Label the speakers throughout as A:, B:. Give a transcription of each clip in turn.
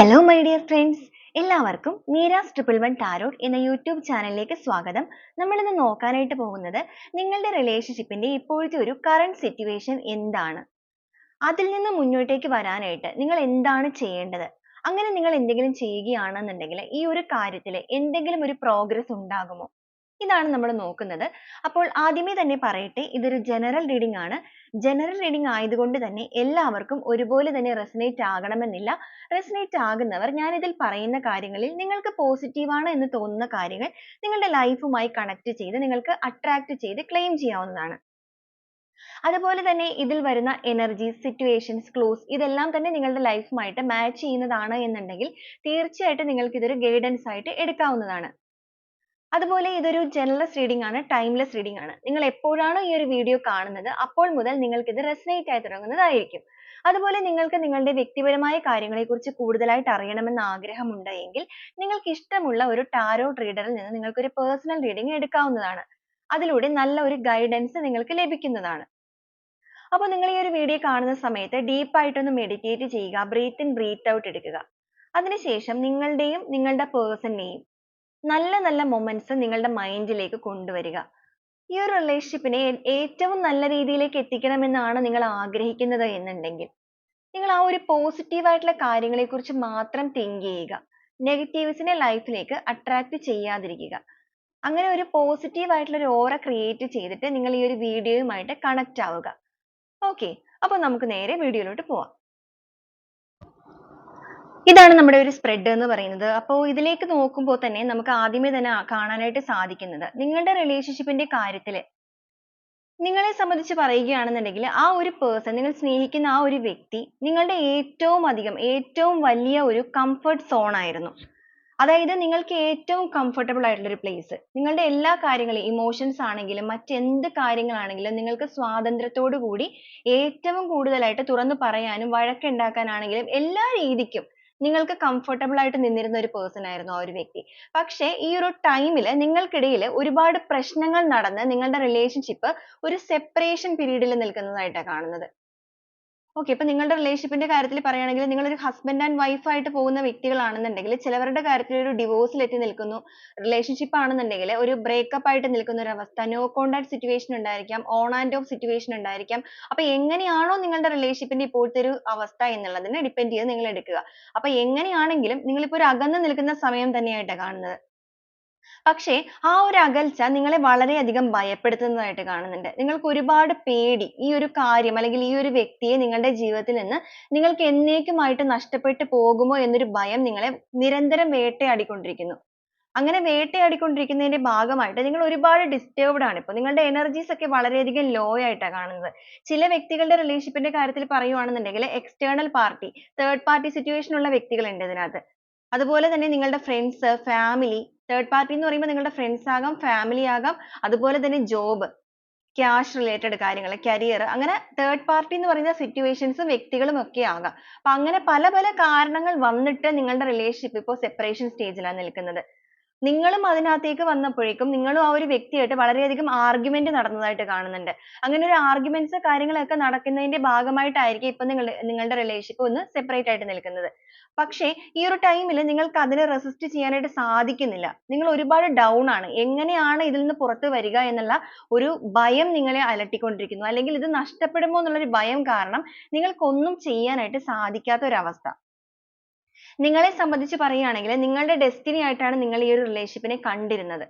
A: Hello my dear friends എല്ലാവർക്കും Meera's triple one tarot എന്ന YouTube ചാനലിലേക്ക് സ്വാഗതം. നമ്മളിന്ന് നോക്കാനായിട്ട് പോകുന്നത് നിങ്ങളുടെ റിലേഷൻഷിപ്പിന്റെ ഇപ്പോഴത്തെ ഒരു കറണ്ട് സിറ്റുവേഷൻ എന്താണ്? അതിൽ നിന്ന് മുന്നോട്ടേക്ക് വരാനായിട്ട് നിങ്ങൾ എന്താണ് ചെയ്യേണ്ടത്? അങ്ങനെ നിങ്ങൾ എന്തെങ്കിലും ചെയ്യുകയാണെന്നുണ്ടെങ്കിൽ ഈ ഒരു കാര്യത്തിൽ എന്തെങ്കിലും ഒരു പ്രോഗ്രസ് ഉണ്ടാകുമോ? ഇതാണ് നമ്മൾ നോക്കുന്നത്. അപ്പോൾ ആദ്യമേ തന്നെ പറയട്ടെ ഇതൊരു ജനറൽ റീഡിംഗ് ആണ്. ജനറൽ റീഡിംഗ് ആയതുകൊണ്ട് തന്നെ എല്ലാവർക്കും ഒരുപോലെ തന്നെ റെസനേറ്റ് ആകണമെന്നില്ല. റെസനേറ്റ് ആകുന്നവർ ഞാൻ ഇതിൽ പറയുന്ന കാര്യങ്ങളിൽ നിങ്ങൾക്ക് പോസിറ്റീവാണ് എന്ന് തോന്നുന്ന കാര്യങ്ങൾ നിങ്ങളുടെ ലൈഫുമായി കണക്ട് ചെയ്ത് നിങ്ങൾക്ക് അട്രാക്ട് ചെയ്ത് ക്ലെയിം ചെയ്യാവുന്നതാണ്. അതുപോലെ തന്നെ ഇതിൽ വരുന്ന എനർജീസ് സിറ്റുവേഷൻസ് ക്ലോസ് ഇതെല്ലാം തന്നെ നിങ്ങളുടെ ലൈഫുമായിട്ട് മാച്ച് ചെയ്യുന്നതാണ് എന്നുണ്ടെങ്കിൽ തീർച്ചയായിട്ടും നിങ്ങൾക്ക് ഇതൊരു ഗൈഡൻസ് ആയിട്ട് എടുക്കാവുന്നതാണ്. അതുപോലെ ഇതൊരു ജനറൽസ് റീഡിംഗ് ആണ് ടൈംലെസ് റീഡിംഗ് ആണ്. നിങ്ങൾ എപ്പോഴാണോ ഈ ഒരു വീഡിയോ കാണുന്നത് അപ്പോൾ മുതൽ നിങ്ങൾക്ക് ഇത് റെസനേറ്റ് ആയി തുടങ്ങുന്നതായിരിക്കും. അതുപോലെ നിങ്ങൾക്ക് നിങ്ങളുടെ വ്യക്തിപരമായ കാര്യങ്ങളെ കുറിച്ച് കൂടുതലായിട്ട് അറിയണമെന്ന് ആഗ്രഹമുണ്ട് എങ്കിൽ നിങ്ങൾക്ക് ഇഷ്ടമുള്ള ഒരു ടാരോട്ട് റീഡറിൽ നിന്ന് നിങ്ങൾക്ക് ഒരു പേഴ്സണൽ റീഡിംഗ് എടുക്കാവുന്നതാണ്. അതിലൂടെ നല്ല ഒരു ഗൈഡൻസ് നിങ്ങൾക്ക് ലഭിക്കുന്നതാണ്. അപ്പോൾ നിങ്ങൾ ഈ ഒരു വീഡിയോ കാണുന്ന സമയത്ത് ഡീപ്പ് ആയിട്ടൊന്ന് മെഡിറ്റേറ്റ് ചെയ്യുക ബ്രീത്ത് ഇൻ ബ്രീത്ത് ഔട്ട് എടുക്കുക. അതിനുശേഷം നിങ്ങളുടെയും നിങ്ങളുടെ പേഴ്സണിനെയും നല്ല നല്ല മൊമെന്റ്സ് നിങ്ങളുടെ മൈൻഡിലേക്ക് കൊണ്ടുവരിക. ഈ ഒരു നെ ഏറ്റവും നല്ല രീതിയിലേക്ക് എത്തിക്കണമെന്നാണ് നിങ്ങൾ ആഗ്രഹിക്കുന്നത് എന്നുണ്ടെങ്കിൽ നിങ്ങൾ ആ ഒരു positive ആയിട്ടുള്ള കാര്യങ്ങളെ കുറിച്ച് മാത്രം തിങ്ക് ചെയ്യുക. നെഗറ്റീവ്സിനെ ലൈഫിലേക്ക് അട്രാക്ട് ചെയ്യാതിരിക്കുക. അങ്ങനെ ഒരു positive ആയിട്ടുള്ള ഒരു ഓറ ക്രിയേറ്റ് ചെയ്തിട്ട് നിങ്ങൾ ഈ ഒരു വീഡിയോയുമായിട്ട് കണക്ട് ആവുക. ഓക്കെ അപ്പോൾ നമുക്ക് നേരെ വീഡിയോയിലോട്ട് പോവാം. ഇതാണ് നമ്മുടെ ഒരു സ്പ്രെഡ് എന്ന് പറയുന്നത്. അപ്പോൾ ഇതിലേക്ക് നോക്കുമ്പോൾ തന്നെ നമുക്ക് ആദ്യമേ തന്നെ കാണാനായിട്ട് സാധിക്കുന്നത് നിങ്ങളുടെ റിലേഷൻഷിപ്പിന്റെ കാര്യത്തിൽ നിങ്ങളെ സംബന്ധിച്ച് പറയുകയാണെന്നുണ്ടെങ്കിൽ ആ ഒരു പേഴ്സൺ നിങ്ങൾ സ്നേഹിക്കുന്ന ആ ഒരു വ്യക്തി നിങ്ങളുടെ ഏറ്റവും അധികം ഏറ്റവും വലിയ ഒരു കംഫർട്ട് സോൺ ആയിരുന്നു. അതായത് നിങ്ങൾക്ക് ഏറ്റവും കംഫർട്ടബിൾ ആയിട്ടുള്ള ഒരു പ്ലേസ് നിങ്ങളുടെ എല്ലാ കാര്യങ്ങളും ഇമോഷൻസ് ആണെങ്കിലും മറ്റെന്ത് കാര്യങ്ങളാണെങ്കിലും നിങ്ങൾക്ക് സ്വാതന്ത്ര്യത്തോടു കൂടി ഏറ്റവും കൂടുതലായിട്ട് തുറന്നു പറയാനും വഴക്കുണ്ടാക്കാനാണെങ്കിലും എല്ലാ രീതിക്കും നിങ്ങൾക്ക് കംഫർട്ടബിൾ ആയിട്ട് നിന്നിരുന്ന ഒരു പേഴ്സൺ ആയിരുന്നു ആ ഒരു വ്യക്തി. പക്ഷെ ഈ ഒരു ൽ നിങ്ങൾക്കിടയിൽ ഒരുപാട് പ്രശ്നങ്ങൾ നടന്ന് നിങ്ങളുടെ റിലേഷൻഷിപ്പ് ഒരു സെപ്പറേഷൻ period ൽ നിൽക്കുന്നതായിട്ടാണ് കാണുന്നത്. Okay ഇപ്പൊ നിങ്ങളുടെ relationship ന്റെ കാര്യത്തിൽ പറയുകയാണെങ്കിൽ നിങ്ങൾ ഒരു husband and wife ആയിട്ട് പോകുന്ന വ്യക്തികളാണെന്നുണ്ടെങ്കിൽ ചിലവരുടെ കാര്യത്തിൽ ഒരു divorce ൽ എത്തി നിൽക്കുന്നു. relationship ആണെന്നുണ്ടെങ്കിൽ ഒരു breakup ആയിട്ട് നിൽക്കുന്ന ഒരു അവസ്ഥ no contact situation ഉണ്ടായിരിക്കാം on and off situation ഉണ്ടായിരിക്കാം. അപ്പൊ എങ്ങനെയാണോ നിങ്ങളുടെ relationship ന്റെ ഇപ്പോഴത്തെ ഒരു അവസ്ഥ എന്നുള്ളതിനെ depend ചെയ്ത് നിങ്ങൾ എടുക്കുക. അപ്പൊ എങ്ങനെയാണെങ്കിലും നിങ്ങൾ ഇപ്പോൾ ഒരു അകന്നു നിൽക്കുന്ന സമയം തന്നെയായിട്ടാണ് കാണുന്നത്. പക്ഷേ ആ ഒരു അകൽച്ച നിങ്ങളെ വളരെയധികം ഭയപ്പെടുത്തുന്നതായിട്ട് കാണുന്നുണ്ട്. നിങ്ങൾക്ക് ഒരുപാട് പേടി ഈ ഒരു കാര്യം അല്ലെങ്കിൽ ഈ ഒരു വ്യക്തിയെ നിങ്ങളുടെ ജീവിതത്തിൽ നിന്ന് നിങ്ങൾക്ക് എന്നേക്കുമായിട്ട് നഷ്ടപ്പെട്ടു പോകുമോ എന്നൊരു ഭയം നിങ്ങളെ നിരന്തരം വേട്ടയാടിക്കൊണ്ടിരിക്കുന്നു. അങ്ങനെ വേട്ടയാടിക്കൊണ്ടിരിക്കുന്നതിന്റെ ഭാഗമായിട്ട് നിങ്ങൾ ഒരുപാട് disturbed ആണ് ഇപ്പോ. നിങ്ങളുടെ എനർജീസ് ഒക്കെ വളരെയധികം ലോ ആയിട്ടാണ് കാണുന്നത്. ചില വ്യക്തികളുടെ റിലേഷൻഷിപ്പിന്റെ ന്റെ കാര്യത്തിൽ പറയുകയാണെന്നുണ്ടെങ്കിൽ external party third party situation ഉള്ള വ്യക്തികളുണ്ട് ഇതിനകത്ത്. അതുപോലെ തന്നെ നിങ്ങളുടെ ഫ്രണ്ട്സ് family, third party എന്ന് പറയുമ്പോൾ നിങ്ങളുടെ friends ആകാം, family ആകാം, അതുപോലെ തന്നെ job, cash related കാര്യങ്ങൾ, career അങ്ങനെ third party എന്ന് പറയുന്ന situations വ്യക്തികളും ഒക്കെ ആകാം. അപ്പൊ അങ്ങനെ പല പല കാരണങ്ങൾ വന്നിട്ട് നിങ്ങളുടെ relationship ഇപ്പോൾ separation stage നിൽക്കുന്നത്. നിങ്ങളും അതിനകത്തേക്ക് വന്നപ്പോഴേക്കും നിങ്ങളും ആ ഒരു വ്യക്തിയായിട്ട് വളരെയധികം argument നടന്നതായിട്ട് കാണുന്നുണ്ട്. അങ്ങനെ ഒരു arguments കാര്യങ്ങളൊക്കെ നടക്കുന്നതിന്റെ ഭാഗമായിട്ടായിരിക്കും ഇപ്പോൾ നിങ്ങൾ നിങ്ങളുടെ relationship ഒന്ന് separate ആയിട്ട് നിൽക്കുന്നത്. പക്ഷേ ഈ ഒരു time ൽ നിങ്ങൾക്ക് അതിനെ resist ചെയ്യാനായിട്ട് സാധിക്കുന്നില്ല. നിങ്ങൾ ഒരുപാട് down ആണ്. എങ്ങനെയാണ് ഇതിൽ നിന്ന് പുറത്തു വരിക എന്നുള്ള ഒരു ഭയം നിങ്ങളെ അലട്ടിക്കൊണ്ടിരിക്കുന്നു. അല്ലെങ്കിൽ ഇത് നഷ്ടപ്പെടുമോ എന്നുള്ള ഒരു ഭയം കാരണം നിങ്ങൾക്ക് ഒന്നും ചെയ്യാനായിട്ട് സാധിക്കാത്ത ഒരു അവസ്ഥ. നിങ്ങളെ സംബന്ധിച്ച് പറയുകയാണെങ്കിൽ നിങ്ങളുടെ destiny ആയിട്ടാണ് നിങ്ങൾ ഈ ഒരു relationship നെ കണ്ടിരുന്നത്.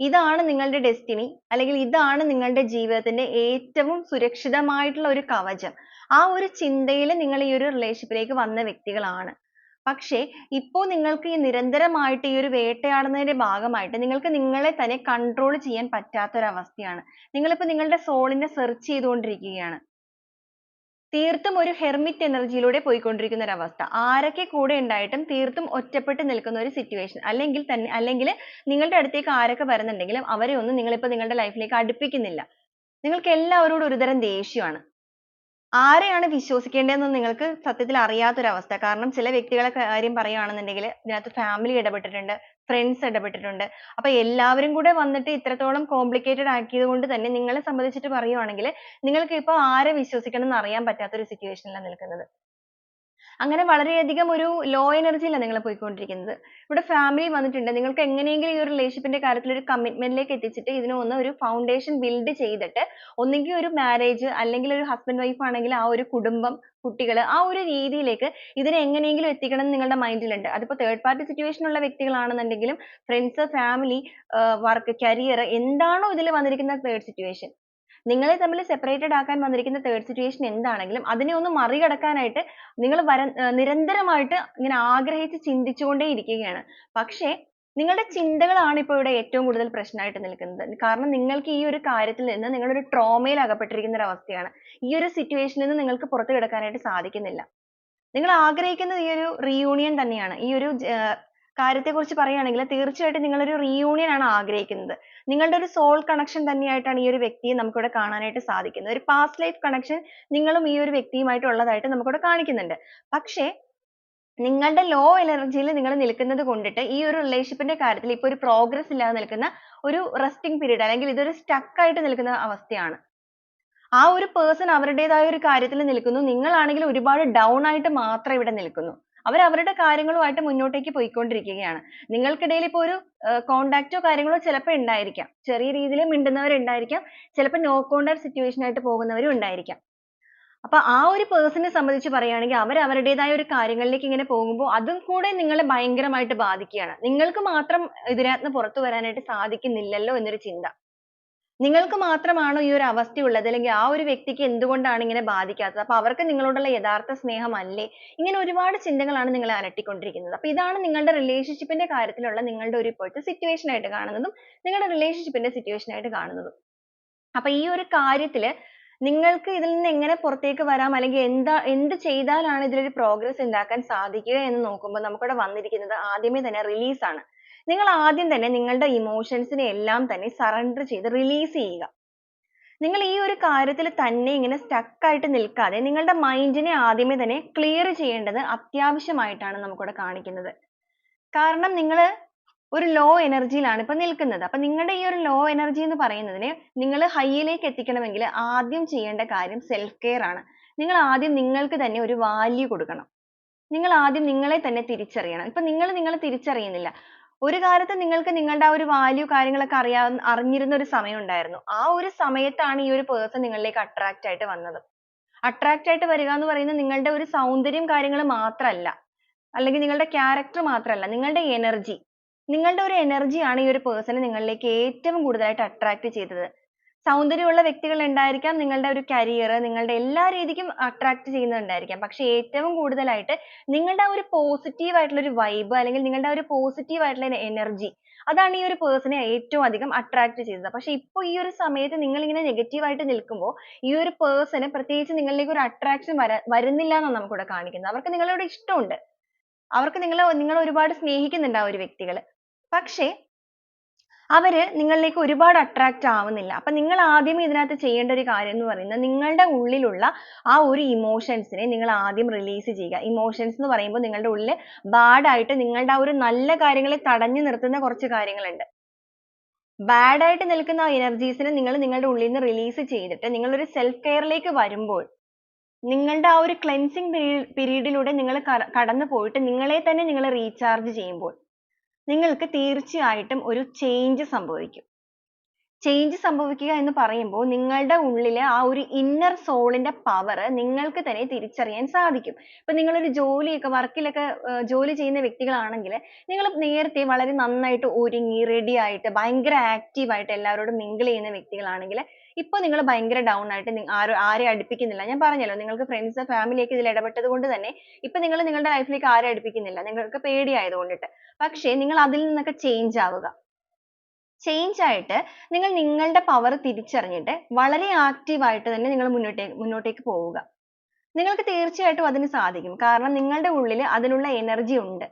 A: ഇതാണ് നിങ്ങളുടെ destiny അല്ലെങ്കിൽ ഇതാണ് നിങ്ങളുടെ ജീവിതത്തിന്റെ ഏറ്റവും സുരക്ഷിതമായിട്ടുള്ള ഒരു കവചം. ആ ഒരു ചിന്തയിൽ നിങ്ങൾ ഈ ഒരു relationship ലേക്ക് വന്ന വ്യക്തികളാണ്. പക്ഷേ ഇപ്പോൾ നിങ്ങൾക്ക് ഈ നിരന്തരമായിട്ട് ഈ ഒരു വേട്ടയാടുന്നതിന്റെ ഭാഗമായിട്ട് നിങ്ങൾക്ക് നിങ്ങളെ തന്നെ control ചെയ്യാൻ പറ്റാത്ത ഒരു അവസ്ഥയാണ്. നിങ്ങൾ ഇപ്പോൾ നിങ്ങളുടെ soul നെ search ചെയ്തുകൊണ്ടിരിക്കുകയാണ്. തീർത്തും ഒരു ഹെർമിറ്റ് എനർജിയിലൂടെ യിലൂടെ പോയിക്കൊണ്ടിരിക്കുന്ന ഒരു അവസ്ഥ. ആരൊക്കെ കൂടെ ഉണ്ടായിട്ടും തീർത്തും ഒറ്റപ്പെട്ട് നിൽക്കുന്ന ഒരു situation. അല്ലെങ്കിൽ തന്നെ അല്ലെങ്കിൽ നിങ്ങളുടെ അടുത്തേക്ക് ആരൊക്കെ വരുന്നുണ്ടെങ്കിലും അവരെ ഒന്നും നിങ്ങൾ ഇപ്പോൾ നിങ്ങളുടെ life ലേക്ക് അടുപ്പിക്കുന്നില്ല. നിങ്ങൾക്ക് എല്ലാവരോടും ഒരുതരം ദേഷ്യമാണ്. ആരെയാണ് വിശ്വസിക്കേണ്ടതെന്ന് നിങ്ങൾക്ക് സത്യത്തിൽ അറിയാത്ത ഒരു അവസ്ഥ. കാരണം ചില വ്യക്തികളെ കാര്യം പറയുകയാണെന്നുണ്ടെങ്കിൽ ഇതിനകത്ത് ഫാമിലി ഇടപെട്ടിട്ടുണ്ട്, ഫ്രണ്ട്സ് ഇടപെട്ടിട്ടുണ്ട്. അപ്പൊ എല്ലാവരും കൂടെ വന്നിട്ട് ഇത്രത്തോളം കോംപ്ലിക്കേറ്റഡ് ആക്കിയത് കൊണ്ട് തന്നെ നിങ്ങളെ സംബന്ധിച്ചിട്ട് പറയുവാണെങ്കിൽ നിങ്ങൾക്ക് ഇപ്പൊ ആരെ വിശ്വസിക്കണം എന്ന് അറിയാൻ പറ്റാത്ത ഒരു situation നിൽക്കുന്നത്. അങ്ങനെ വളരെയധികം ഒരു ലോ എനർജിയിലാണ് നിങ്ങൾ പോയിക്കൊണ്ടിരിക്കുന്നത്. ഇവിടെ ഫാമിലി വന്നിട്ടുണ്ട്. നിങ്ങൾക്ക് എങ്ങനെയെങ്കിലും ഈ ഒരു റിലേഷൻഷിപ്പിന്റെ കാര്യത്തിൽ ഒരു കമ്മിറ്റ്മെന്റിലേക്ക് എത്തിച്ചിട്ട് ഇതിനെ ഒന്ന് ഒരു ഫൗണ്ടേഷൻ ബിൽഡ് ചെയ്തിട്ട് ഒന്നെങ്കിൽ ഒരു മാരേജ് അല്ലെങ്കിൽ ഒരു ഹസ്ബൻഡ് വൈഫ് ആണെങ്കിൽ ആ ഒരു കുടുംബം കുട്ടികൾ ആ ഒരു രീതിയിലേക്ക് ഇതിനെ എങ്ങനെയെങ്കിലും എത്തിക്കണം എന്ന് നിങ്ങളുടെ മൈൻഡിലുണ്ട് അതിപ്പോൾ തേർഡ് പാർട്ടി സിറ്റുവേഷൻ ഉള്ള വ്യക്തികളാണെന്നുണ്ടെങ്കിലും ഫ്രണ്ട്സ് ഫാമിലി വർക്ക് കരിയർ എന്താണോ ഇതിൽ വന്നിരിക്കുന്ന തേർഡ് സിറ്റുവേഷൻ നിങ്ങളെ തമ്മിൽ സെപ്പറേറ്റഡ് ആക്കാൻ വന്നിരിക്കുന്ന തേർഡ് സിറ്റുവേഷൻ എന്താണെങ്കിലും അതിനെ ഒന്ന് മറികടക്കാനായിട്ട് നിങ്ങൾ വര നിരന്തരമായിട്ട് ഇങ്ങനെ ആഗ്രഹിച്ച് ചിന്തിച്ചുകൊണ്ടേ ഇരിക്കുകയാണ്. പക്ഷേ നിങ്ങളുടെ ചിന്തകളാണ് ഇപ്പോൾ ഇവിടെ ഏറ്റവും കൂടുതൽ പ്രശ്നമായിട്ട് നിൽക്കുന്നത്. കാരണം നിങ്ങൾക്ക് ഈ ഒരു കാര്യത്തിൽ നിന്ന് നിങ്ങളൊരു ട്രോമയിൽ അകപ്പെട്ടിരിക്കുന്ന ഒരു അവസ്ഥയാണ്. ഈ ഒരു സിറ്റുവേഷനിൽ നിന്ന് നിങ്ങൾക്ക് പുറത്തു കിടക്കാനായിട്ട് സാധിക്കുന്നില്ല. നിങ്ങൾ ആഗ്രഹിക്കുന്നത് ഈ ഒരു റീയൂണിയൻ തന്നെയാണ്. ഈ ഒരു കാര്യത്തെക്കുറിച്ച് പറയുകയാണെങ്കിൽ തീർച്ചയായിട്ടും നിങ്ങൾ ഒരു റീയൂണിയൻ ആണ് ആഗ്രഹിക്കുന്നത്. നിങ്ങളുടെ ഒരു സോൾ കണക്ഷൻ തന്നെയായിട്ടാണ് ഈ ഒരു വ്യക്തിയെ നമുക്കിവിടെ കാണാനായിട്ട് സാധിക്കുന്നത്. ഒരു പാസ്റ്റ് ലൈഫ് കണക്ഷൻ നിങ്ങളും ഈ ഒരു വ്യക്തിയുമായിട്ട് ഉള്ളതായിട്ട് നമുക്കിവിടെ കാണിക്കുന്നുണ്ട്. പക്ഷേ നിങ്ങളുടെ ലോ എനർജിയിൽ നിങ്ങൾ നിൽക്കുന്നത് കൊണ്ടിട്ട് ഈ ഒരു റിലേഷൻഷിപ്പിന്റെ കാര്യത്തിൽ ഇപ്പോൾ ഒരു പ്രോഗ്രസ് ഇല്ലാതെ നിൽക്കുന്ന ഒരു റെസ്റ്റിംഗ് പീരീഡ് അല്ലെങ്കിൽ ഇതൊരു സ്റ്റക്ക് ആയിട്ട് നിൽക്കുന്ന അവസ്ഥയാണ്. ആ ഒരു പേഴ്സൺ അവരുടേതായ ഒരു കാര്യത്തിൽ നിൽക്കുന്നു. നിങ്ങളാണെങ്കിൽ ഒരുപാട് ഡൗൺ ആയിട്ട് മാത്രം ഇവിടെ നിൽക്കുന്നു. അവർ അവരുടെ കാര്യങ്ങളുമായിട്ട് മുന്നോട്ടേക്ക് പോയിക്കൊണ്ടിരിക്കുകയാണ്. നിങ്ങൾക്കിടയിൽ ഇപ്പോൾ ഒരു കോണ്ടാക്റ്റോ കാര്യങ്ങളോ ചിലപ്പോൾ ഉണ്ടായിരിക്കാം. ചെറിയ രീതിയിൽ മിണ്ടുന്നവരുണ്ടായിരിക്കാം. ചിലപ്പോൾ നോ കോണ്ടാക്ട് സിറ്റുവേഷൻ ആയിട്ട് പോകുന്നവരും ഉണ്ടായിരിക്കാം. അപ്പൊ ആ ഒരു പേഴ്സണെ സംബന്ധിച്ച് പറയുകയാണെങ്കിൽ അവർ അവരുടേതായ ഒരു കാര്യങ്ങളിലേക്ക് ഇങ്ങനെ പോകുമ്പോൾ അതും കൂടെ നിങ്ങളെ ഭയങ്കരമായിട്ട് ബാധിക്കുകയാണ്. നിങ്ങൾക്ക് മാത്രം ഇതിനകത്ത് പുറത്തു വരാനായിട്ട് സാധിക്കുന്നില്ലല്ലോ എന്നൊരു ചിന്ത. നിങ്ങൾക്ക് മാത്രമാണോ ഈ ഒരു അവസ്ഥയുള്ളത് അല്ലെങ്കിൽ ആ ഒരു വ്യക്തിക്ക് എന്തുകൊണ്ടാണ് ഇങ്ങനെ ബാധിക്കാത്തത്? അപ്പൊ അവർക്ക് നിങ്ങളോടുള്ള യഥാർത്ഥ സ്നേഹമല്ലേ? ഇങ്ങനെ ഒരുപാട് ചിന്തകളാണ് നിങ്ങളെ അലട്ടിക്കൊണ്ടിരിക്കുന്നത്. അപ്പൊ ഇതാണ് നിങ്ങളുടെ റിലേഷൻഷിപ്പിന്റെ കാര്യത്തിലുള്ള നിങ്ങളുടെ ഒരു ഇപ്പോഴത്തെ സിറ്റുവേഷൻ ആയിട്ട് കാണുന്നതും നിങ്ങളുടെ റിലേഷൻഷിപ്പിന്റെ സിറ്റുവേഷൻ ആയിട്ട് കാണുന്നതും. അപ്പൊ ഈ ഒരു കാര്യത്തിൽ നിങ്ങൾക്ക് ഇതിൽ നിന്ന് എങ്ങനെ പുറത്തേക്ക് വരാം? അല്ലെങ്കിൽ എന്താ എന്ത് ചെയ്താലാണ് ഇതിലൊരു പ്രോഗ്രസ് ഉണ്ടാക്കാൻ സാധിക്കുക എന്ന് നോക്കുമ്പോൾ നമുക്കിവിടെ വന്നിരിക്കുന്നത് ആദ്യമേ തന്നെ റിലീസാണ് ആണ്. നിങ്ങൾ ആദ്യം തന്നെ നിങ്ങളുടെ ഇമോഷൻസിനെ എല്ലാം തന്നെ സറണ്ടർ ചെയ്ത് റിലീസ് ചെയ്യുക. നിങ്ങൾ ഈ ഒരു കാര്യത്തിൽ തന്നെ ഇങ്ങനെ സ്റ്റക്ക് ആയിട്ട് നിൽക്കാതെ നിങ്ങളുടെ മൈൻഡിനെ ആദ്യമേ തന്നെ ക്ലിയർ ചെയ്യേണ്ടത് അത്യാവശ്യമായിട്ടാണ് നമുക്കിവിടെ കാണിക്കുന്നത്. കാരണം നിങ്ങൾ ഒരു ലോ എനർജിയിലാണ് ഇപ്പോ നിൽക്കുന്നത്. അപ്പോൾ നിങ്ങളുടെ ഈ ഒരു ലോ എനർജി എന്ന് പറയുന്നതിനെ നിങ്ങൾ ഹൈയിലേക്ക് എത്തിക്കണമെങ്കിൽ ആദ്യം ചെയ്യേണ്ട കാര്യം സെൽഫ് കെയർ ആണ്. നിങ്ങൾ ആദ്യം നിങ്ങൾക്ക് തന്നെ ഒരു വാല്യൂ കൊടുക്കണം. നിങ്ങൾ ആദ്യം നിങ്ങളെ തന്നെ തിരിച്ചറിയണം. ഇപ്പോൾ നിങ്ങൾ നിങ്ങളെ തിരിച്ചറിയുന്നില്ല. ഒരു കാലത്ത് നിങ്ങൾക്ക് നിങ്ങളുടെ ആ ഒരു വാല്യൂ കാര്യങ്ങളൊക്കെ അറിയാ അറിഞ്ഞിരുന്ന ഒരു സമയം ഉണ്ടായിരുന്നു. ആ ഒരു സമയത്താണ് ഈ ഒരു പേഴ്സൺ നിങ്ങളിലേക്ക് അട്രാക്റ്റ് ആയിട്ട് വന്നത്. അട്രാക്റ്റ് ആയിട്ട് വരിക എന്ന് പറയുന്നത് നിങ്ങളുടെ ഒരു സൗന്ദര്യം കാര്യങ്ങൾ മാത്രമല്ല. അല്ലെങ്കിൽ നിങ്ങളുടെ ക്യാരക്ടർ മാത്രമല്ല നിങ്ങളുടെ എനർജി നിങ്ങളുടെ ഒരു എനർജി ആണ് ഈ ഒരു പേഴ്സണെ നിങ്ങളിലേക്ക് ഏറ്റവും കൂടുതലായിട്ട് അട്രാക്ട് ചെയ്തത്. സൗന്ദര്യമുള്ള വ്യക്തികൾ ഉണ്ടായിരിക്കാം നിങ്ങളുടെ ഒരു കരിയർ നിങ്ങളുടെ എല്ലാ രീതിക്കും അട്രാക്ട് ചെയ്യുന്നുണ്ടായിരിക്കാം പക്ഷെ ഏറ്റവും കൂടുതലായിട്ട് നിങ്ങളുടെ ഒരു പോസിറ്റീവ് ആയിട്ടുള്ള ഒരു വൈബ് അല്ലെങ്കിൽ നിങ്ങളുടെ ഒരു പോസിറ്റീവ് ആയിട്ടുള്ള ഒരു എനർജി അതാണ് ഈ ഒരു പേഴ്സണെ ഏറ്റവും അധികം അട്രാക്ട് ചെയ്തത് പക്ഷെ ഇപ്പൊ ഈ ഒരു സമയത്ത് നിങ്ങൾ ഇങ്ങനെ നെഗറ്റീവായിട്ട് നിൽക്കുമ്പോൾ ഈ ഒരു പേഴ്സണ് പ്രത്യേകിച്ച് നിങ്ങളിലേക്ക് ഒരു അട്രാക്ഷൻ വര വരുന്നില്ല എന്നാണ് നമുക്കിവിടെ കാണിക്കുന്നത്. അവർക്ക് നിങ്ങളോട് ഇഷ്ടമുണ്ട്. അവർക്ക് നിങ്ങളെ നിങ്ങൾ ഒരുപാട് സ്നേഹിക്കുന്നുണ്ട് ആ ഒരു വ്യക്തികൾ പക്ഷേ അവർ നിങ്ങളിലേക്ക് ഒരുപാട് attract ആവുന്നില്ല. അപ്പോൾ നിങ്ങൾ ആദ്യം ഇതിനകത്ത് ചെയ്യേണ്ട ഒരു കാര്യം എന്ന് പറയുന്നത് നിങ്ങളുടെ ഉള്ളിലുള്ള ആ ഒരു emotions നെ നിങ്ങൾ ആദ്യം റിലീസ് ചെയ്യുക. ഇമോഷൻസ് എന്ന് പറയുമ്പോൾ നിങ്ങളുടെ ഉള്ളിൽ ആയിട്ട് നിങ്ങളുടെ ആ ഒരു നല്ല കാര്യങ്ങളെ തടഞ്ഞു നിർത്തുന്ന കുറച്ച് കാര്യങ്ങളുണ്ട്. Bad ആയിട്ട് നിൽക്കുന്ന ആ energies നെ നിങ്ങൾ നിങ്ങളുടെ ഉള്ളിൽ നിന്ന് റിലീസ് ചെയ്തിട്ട് നിങ്ങൾ ഒരു self care ലേക്ക് വരുമ്പോൾ നിങ്ങളുടെ ആ ഒരു cleansing period ലൂടെ നിങ്ങൾ കടന്നു പോയിട്ട് നിങ്ങളെ തന്നെ നിങ്ങൾ റീചാർജ് ചെയ്യുമ്പോൾ നിങ്ങൾക്ക് തീർച്ചയായിട്ടും ഒരു ചേഞ്ച് സംഭവിക്കും. Change സംഭവിക്കുക എന്ന് പറയുമ്പോൾ നിങ്ങളുടെ ഉള്ളിലെ ആ ഒരു ഇന്നർ സോളിന്റെ പവർ നിങ്ങൾക്ക് തന്നെ തിരിച്ചറിയാൻ സാധിക്കും. ഇപ്പൊ നിങ്ങൾ ഒരു ജോലിയൊക്കെ വർക്കിലൊക്കെ ലൊക്കെ ജോലി ചെയ്യുന്ന വ്യക്തികളാണെങ്കിൽ നിങ്ങൾ നേരത്തെ വളരെ നന്നായിട്ട് ഒരുങ്ങി ready ആയിട്ട് ഭയങ്കര ആയിട്ട് എല്ലാവരോടും mingle ചെയ്യുന്ന വ്യക്തികളാണെങ്കിൽ ഇപ്പൊ നിങ്ങൾ ഭയങ്കര ഡൗൺ ആയിട്ട് ആരും ആരെയും അടുപ്പിക്കുന്നില്ല. ഞാൻ പറഞ്ഞല്ലോ നിങ്ങൾക്ക് ഫ്രണ്ട്സ് ഒക്കെ ഇതിൽ ഇടപെട്ടത് കൊണ്ട് തന്നെ ഇപ്പൊ നിങ്ങൾ നിങ്ങളുടെ ലൈഫിലേക്ക് ലേക്ക് ആരെയും അടുപ്പിക്കുന്നില്ല. നിങ്ങൾക്ക് പേടി ആയതുകൊണ്ടിട്ട് പക്ഷേ നിങ്ങൾ അതിൽ നിന്നൊക്കെ ചേഞ്ച് ആവുക. Change ആയിട്ട് നിങ്ങൾ നിങ്ങളുടെ പവർ തിരിച്ചറിഞ്ഞിട്ട് വളരെ active ആയിട്ട് തന്നെ നിങ്ങൾ മുന്നോട്ടേക്ക് മുന്നോട്ടേക്ക് പോവുക. നിങ്ങൾക്ക് തീർച്ചയായിട്ടും അതിന് സാധിക്കും. കാരണം നിങ്ങളുടെ ഉള്ളിൽ അതിനുള്ള എനർജി ഉണ്ട്.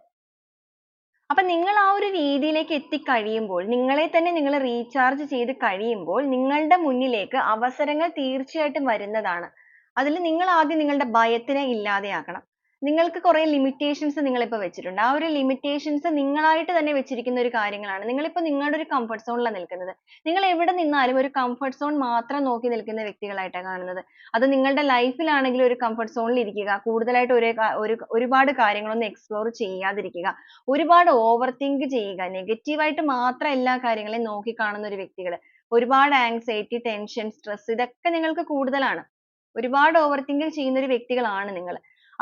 A: അപ്പൊ നിങ്ങൾ ആ ഒരു രീതിയിലേക്ക് എത്തിക്കഴിയുമ്പോൾ നിങ്ങളെ തന്നെ നിങ്ങൾ റീചാർജ് ചെയ്ത് കഴിയുമ്പോൾ നിങ്ങളുടെ മുന്നിലേക്ക് അവസരങ്ങൾ തീർച്ചയായിട്ടും വരുന്നതാണ്. അതിൽ നിങ്ങൾ ആദ്യം നിങ്ങളുടെ ഭയത്തിനെ ഇല്ലാതെയാക്കണം. നിങ്ങൾക്ക് കുറേ limitations നിങ്ങൾ ഇപ്പൊ വെച്ചിട്ടുണ്ട്. ആ ഒരു limitations നിങ്ങളായിട്ട് തന്നെ വെച്ചിരിക്കുന്ന ഒരു കാര്യങ്ങളാണ്. നിങ്ങൾ ഇപ്പൊ നിങ്ങളുടെ ഒരു comfort zone ലാ നിൽക്കുന്നത്. നിങ്ങൾ എവിടെ നിന്നാലും ഒരു comfort zone മാത്രം നോക്കി നിൽക്കുന്ന വ്യക്തികളായിട്ടാണ് കാണുന്നത്. അത് നിങ്ങളുടെ life ൽ ആണെങ്കിലും ഒരു comfort zone ൽ ഇരിക്കുക, കൂടുതലായിട്ട് ഒരു ഒരു ഒരുപാട് കാര്യങ്ങളൊന്നും explore ചെയ്യാതിരിക്കുക, ഒരുപാട് overthink ചെയ്യുക, negative ആയിട്ട് മാത്രം എല്ലാ കാര്യങ്ങളെയും നോക്കി കാണുന്ന ഒരു വ്യക്തികൾ, ഒരുപാട് anxiety, tension, stress ഇതൊക്കെ നിങ്ങൾക്ക് കൂടുതലാണ്. ഒരുപാട് overthink ചെയ്യുന്ന ഒരു വ്യക്തികളാണ് നിങ്ങൾ.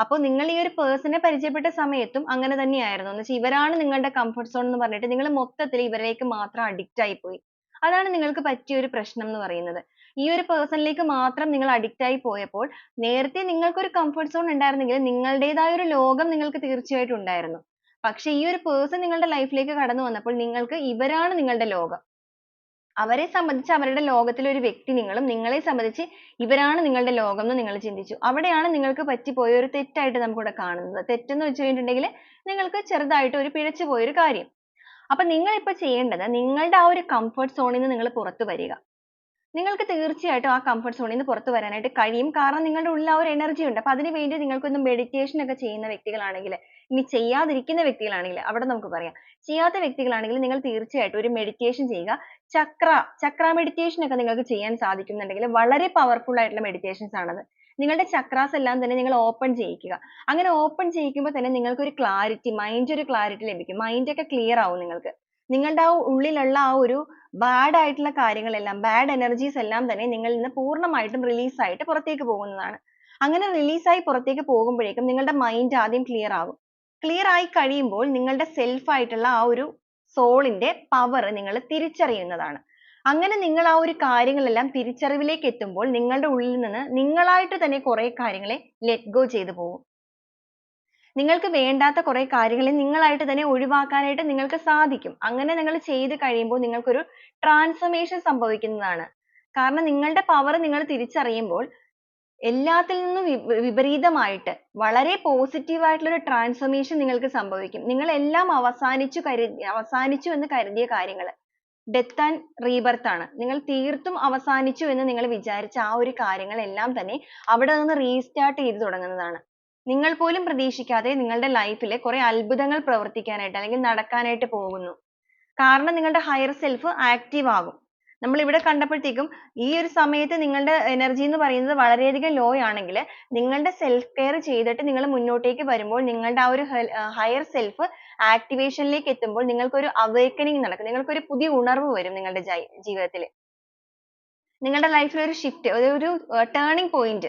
A: അപ്പോൾ നിങ്ങൾ ഈ ഒരു person നെ പരിചയപ്പെട്ട സമയത്തും അങ്ങനെ തന്നെയായിരുന്നു. എന്ന് വെച്ചാൽ ഇവരാണ് നിങ്ങളുടെ comfort zone എന്ന് പറഞ്ഞിട്ട് നിങ്ങൾ മൊത്തത്തിൽ ഇവരിലേക്ക് മാത്രം addict പോയി. അതാണ് നിങ്ങൾക്ക് പറ്റിയ ഒരു പ്രശ്നം എന്ന് പറയുന്നത്. ഈ ഒരു person ലേക്ക് മാത്രം നിങ്ങൾ addict ആയി പോയപ്പോൾ നേരത്തെ നിങ്ങൾക്ക് ഒരു comfort zone ഉണ്ടായിരുന്നെങ്കിൽ നിങ്ങളുടേതായ ഒരു ലോകം നിങ്ങൾക്ക് തീർച്ചയായിട്ടും ഉണ്ടായിരുന്നു. പക്ഷേ ഈ ഒരു person നിങ്ങളുടെ life ലേക്ക് കടന്നു വന്നപ്പോൾ നിങ്ങൾക്ക് ഇവരാണ് നിങ്ങളുടെ ലോകം. അവരെ സംബന്ധിച്ച് അവരുടെ ലോകത്തിലെ ഒരു വ്യക്തി നിങ്ങളും നിങ്ങളെ സംബന്ധിച്ച് ഇവരാണ് നിങ്ങളുടെ ലോകം എന്ന് നിങ്ങൾ ചിന്തിച്ചു. അവിടെയാണ് നിങ്ങൾക്ക് പറ്റിപ്പോയ ഒരു തെറ്റായിട്ട് നമുക്ക് ഇവിടെ കാണുന്നത്. തെറ്റെന്ന് വെച്ച് കഴിഞ്ഞിട്ടുണ്ടെങ്കിൽ നിങ്ങൾക്ക് ചെറുതായിട്ട് ഒരു പിഴച്ചു പോയ ഒരു കാര്യം. അപ്പോൾ നിങ്ങൾ ഇപ്പോൾ ചെയ്യേണ്ടത് നിങ്ങളുടെ ആ ഒരു comfort zone ൽ നിന്ന് നിങ്ങൾ പുറത്തു വരിക. നിങ്ങൾക്ക് തീർച്ചയായിട്ടും ആ comfort zone ൽ നിന്ന് പുറത്തു വരാനായിട്ട് കഴിയും. കാരണം നിങ്ങളുടെ ഉള്ളിൽ ആ ഒരു energy ഉണ്ട്. അപ്പോൾ അതിനു വേണ്ടി നിങ്ങൾക്കൊന്ന് meditation ഒക്കെ ചെയ്യുന്ന വ്യക്തികളാണെങ്കിൽ ഇനി ചെയ്യാതിരിക്കുന്ന വ്യക്തികളാണെങ്കിൽ അവിടെ നമുക്ക് പറയാം. ചെയ്യാത്ത വ്യക്തികളാണെങ്കിൽ നിങ്ങൾ തീർച്ചയായിട്ടും ഒരു meditation ചെയ്യുക. ചക്ര ചക്ര meditation ഒക്കെ നിങ്ങൾക്ക് ചെയ്യാൻ സാധിക്കുന്നുണ്ടെങ്കിൽ വളരെ powerful ആയിട്ടുള്ള meditations ആണത്. നിങ്ങളുടെ chakras എല്ലാം തന്നെ നിങ്ങൾ open ചെയ്യിക്കുക. അങ്ങനെ open ചെയ്യിക്കുമ്പോൾ തന്നെ നിങ്ങൾക്ക് ഒരു clarity, mind ഒരു clarity ലഭിക്കും. mind ഒക്കെ clear ആവും നിങ്ങൾക്ക്. നിങ്ങളുടെ ആ ഉള്ളിലുള്ള ആ ഒരു bad ആയിട്ടുള്ള കാര്യങ്ങളെല്ലാം bad energies എല്ലാം തന്നെ നിങ്ങളിൽ നിന്ന് പൂർണമായിട്ടും release ആയിട്ട് പുറത്തേക്ക് പോകുന്നതാണ്. അങ്ങനെ release ആയി പുറത്തേക്ക് പോകുമ്പോഴേക്കും നിങ്ങളുടെ mind ആദ്യം clear ആവും. Clear ആയി കഴിയുമ്പോൾ നിങ്ങളുടെ self ആയിട്ടുള്ള ആ ഒരു സോളിന്റെ പവർ നിങ്ങൾ തിരിച്ചറിയുന്നതാണ്. അങ്ങനെ നിങ്ങൾ ആ ഒരു കാര്യങ്ങളെല്ലാം തിരിച്ചറിവിലേക്ക് എത്തുമ്പോൾ നിങ്ങളുടെ ഉള്ളിൽ നിന്ന് നിങ്ങളായിട്ട് തന്നെ കുറെ കാര്യങ്ങളെ ലെറ്റ് ഗോ ചെയ്തു പോകും. നിങ്ങൾക്ക് വേണ്ടാത്ത കുറെ കാര്യങ്ങളെ നിങ്ങളായിട്ട് തന്നെ ഒഴിവാക്കാനായിട്ട് നിങ്ങൾക്ക് സാധിക്കും. അങ്ങനെ നിങ്ങൾ ചെയ്തു കഴിയുമ്പോൾ നിങ്ങൾക്ക് ഒരു transformation സംഭവിക്കുന്നതാണ്. കാരണം നിങ്ങളുടെ power നിങ്ങൾ തിരിച്ചറിയുമ്പോൾ എല്ലാത്തിൽ നിന്നും വിപരീതമായിട്ട് വളരെ positive ആയിട്ടുള്ള ഒരു transformation നിങ്ങൾക്ക് സംഭവിക്കും. നിങ്ങൾ എല്ലാം അവസാനിച്ചു കരുതി അവസാനിച്ചു എന്ന് കരുതിയ കാര്യങ്ങൾ death and rebirth ആണ്. നിങ്ങൾ തീർത്തും അവസാനിച്ചു എന്ന് നിങ്ങൾ വിചാരിച്ച ആ ഒരു കാര്യങ്ങളെല്ലാം തന്നെ അവിടെ നിന്ന് restart ചെയ്തു തുടങ്ങുന്നതാണ്. നിങ്ങൾ പോലും പ്രതീക്ഷിക്കാതെ നിങ്ങളുടെ life ൽ കുറെ അത്ഭുതങ്ങൾ പ്രവർത്തിക്കാനായിട്ട് അല്ലെങ്കിൽ നടക്കാനായിട്ട് പോകുന്നു. കാരണം നിങ്ങളുടെ higher self active ആകും. നമ്മൾ ഇവിടെ കണ്ടപ്പോഴത്തേക്കും ഈ ഒരു സമയത്ത് നിങ്ങളുടെ energy എന്ന് പറയുന്നത് വളരെയധികം low ആണെങ്കിൽ നിങ്ങളുടെ self care ചെയ്തിട്ട് നിങ്ങൾ മുന്നോട്ടേക്ക് വരുമ്പോൾ നിങ്ങളുടെ ആ ഒരു higher self activation ലേക്ക് എത്തുമ്പോൾ നിങ്ങൾക്ക് ഒരു awakening നടക്കും. നിങ്ങൾക്ക് ഒരു പുതിയ ഉണർവ് വരും നിങ്ങളുടെ ജീവിതത്തിൽ. നിങ്ങളുടെ life ൽ ഒരു shift ഒരു turning point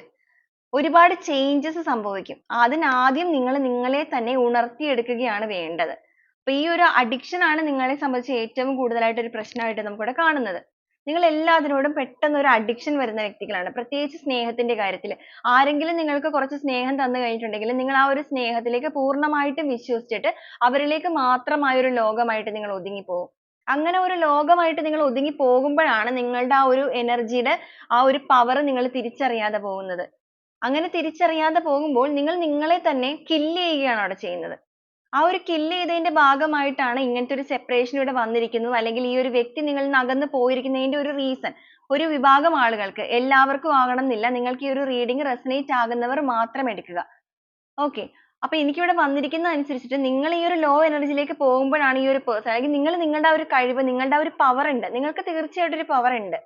A: ഒരുപാട് changes സംഭവിക്കും. അതിന് ആദ്യം നിങ്ങൾ നിങ്ങളെ തന്നെ ഉണർത്തിയെടുക്കുകയാണ് വേണ്ടത്. അപ്പോൾ ഈ ഒരു addiction ആണ് നിങ്ങളെ സംബന്ധിച്ച് ഏറ്റവും കൂടുതലായിട്ട് ഒരു പ്രശ്നമായിട്ട് നമുക്ക് ഇവിടെ കാണുന്നത്. നിങ്ങൾ എല്ലാത്തിനോടും പെട്ടെന്ന് ഒരു അഡിക്ഷൻ വരുന്ന വ്യക്തികളാണ്. പ്രത്യേകിച്ച് സ്നേഹത്തിന്റെ കാര്യത്തിൽ. ആരെങ്കിലും നിങ്ങൾക്ക് കുറച്ച് സ്നേഹം തന്നു കഴിഞ്ഞിട്ടുണ്ടെങ്കിൽ നിങ്ങൾ ആ ഒരു സ്നേഹത്തിലേക്ക് പൂർണമായിട്ടും വിശ്വസിച്ചിട്ട് അവരിലേക്ക് മാത്രമായ ഒരു ലോകമായിട്ട് നിങ്ങൾ ഒതുങ്ങിപ്പോകും. അങ്ങനെ ഒരു ലോകമായിട്ട് നിങ്ങൾ ഒതുങ്ങി പോകുമ്പോഴാണ് നിങ്ങളുടെ ആ ഒരു energy യുടെ ആ ഒരു power നിങ്ങൾ തിരിച്ചറിയാതെ പോകുന്നത്. അങ്ങനെ തിരിച്ചറിയാതെ പോകുമ്പോൾ നിങ്ങൾ നിങ്ങളെ തന്നെ kill ചെയ്യുകയാണ് അവിടെ ചെയ്യുന്നത്. ആ ഒരു kill ചെയ്തതിന്റെ ഭാഗമായിട്ടാണ് ഇങ്ങനത്തെ ഒരു separation ഇവിടെ വന്നിരിക്കുന്നത് അല്ലെങ്കിൽ ഈ ഒരു വ്യക്തി നിങ്ങളിൽ നിന്ന് അകന്നു പോയിരിക്കുന്നതിന്റെ ഒരു reason. ഒരു വിഭാഗം ആളുകൾക്ക് എല്ലാവർക്കും ആകണമെന്നില്ല. നിങ്ങൾക്ക് ഈ ഒരു reading resonate ആകുന്നവർ മാത്രം എടുക്കുക. okay. അപ്പോൾ എനിക്ക് ഇവിടെ വന്നിരിക്കുന്നത് അനുസരിച്ചിട്ട് നിങ്ങൾ ഈ ഒരു low energy യിലേക്ക് പോകുമ്പോഴാണ് ഈ ഒരു person അല്ലെങ്കിൽ നിങ്ങൾ നിങ്ങളുടെ ആ ഒരു കഴിവ് നിങ്ങളുടെ ആ ഒരു power ഉണ്ട്. നിങ്ങൾക്ക് തീർച്ചയായിട്ടും ഒരു power ഉണ്ട്.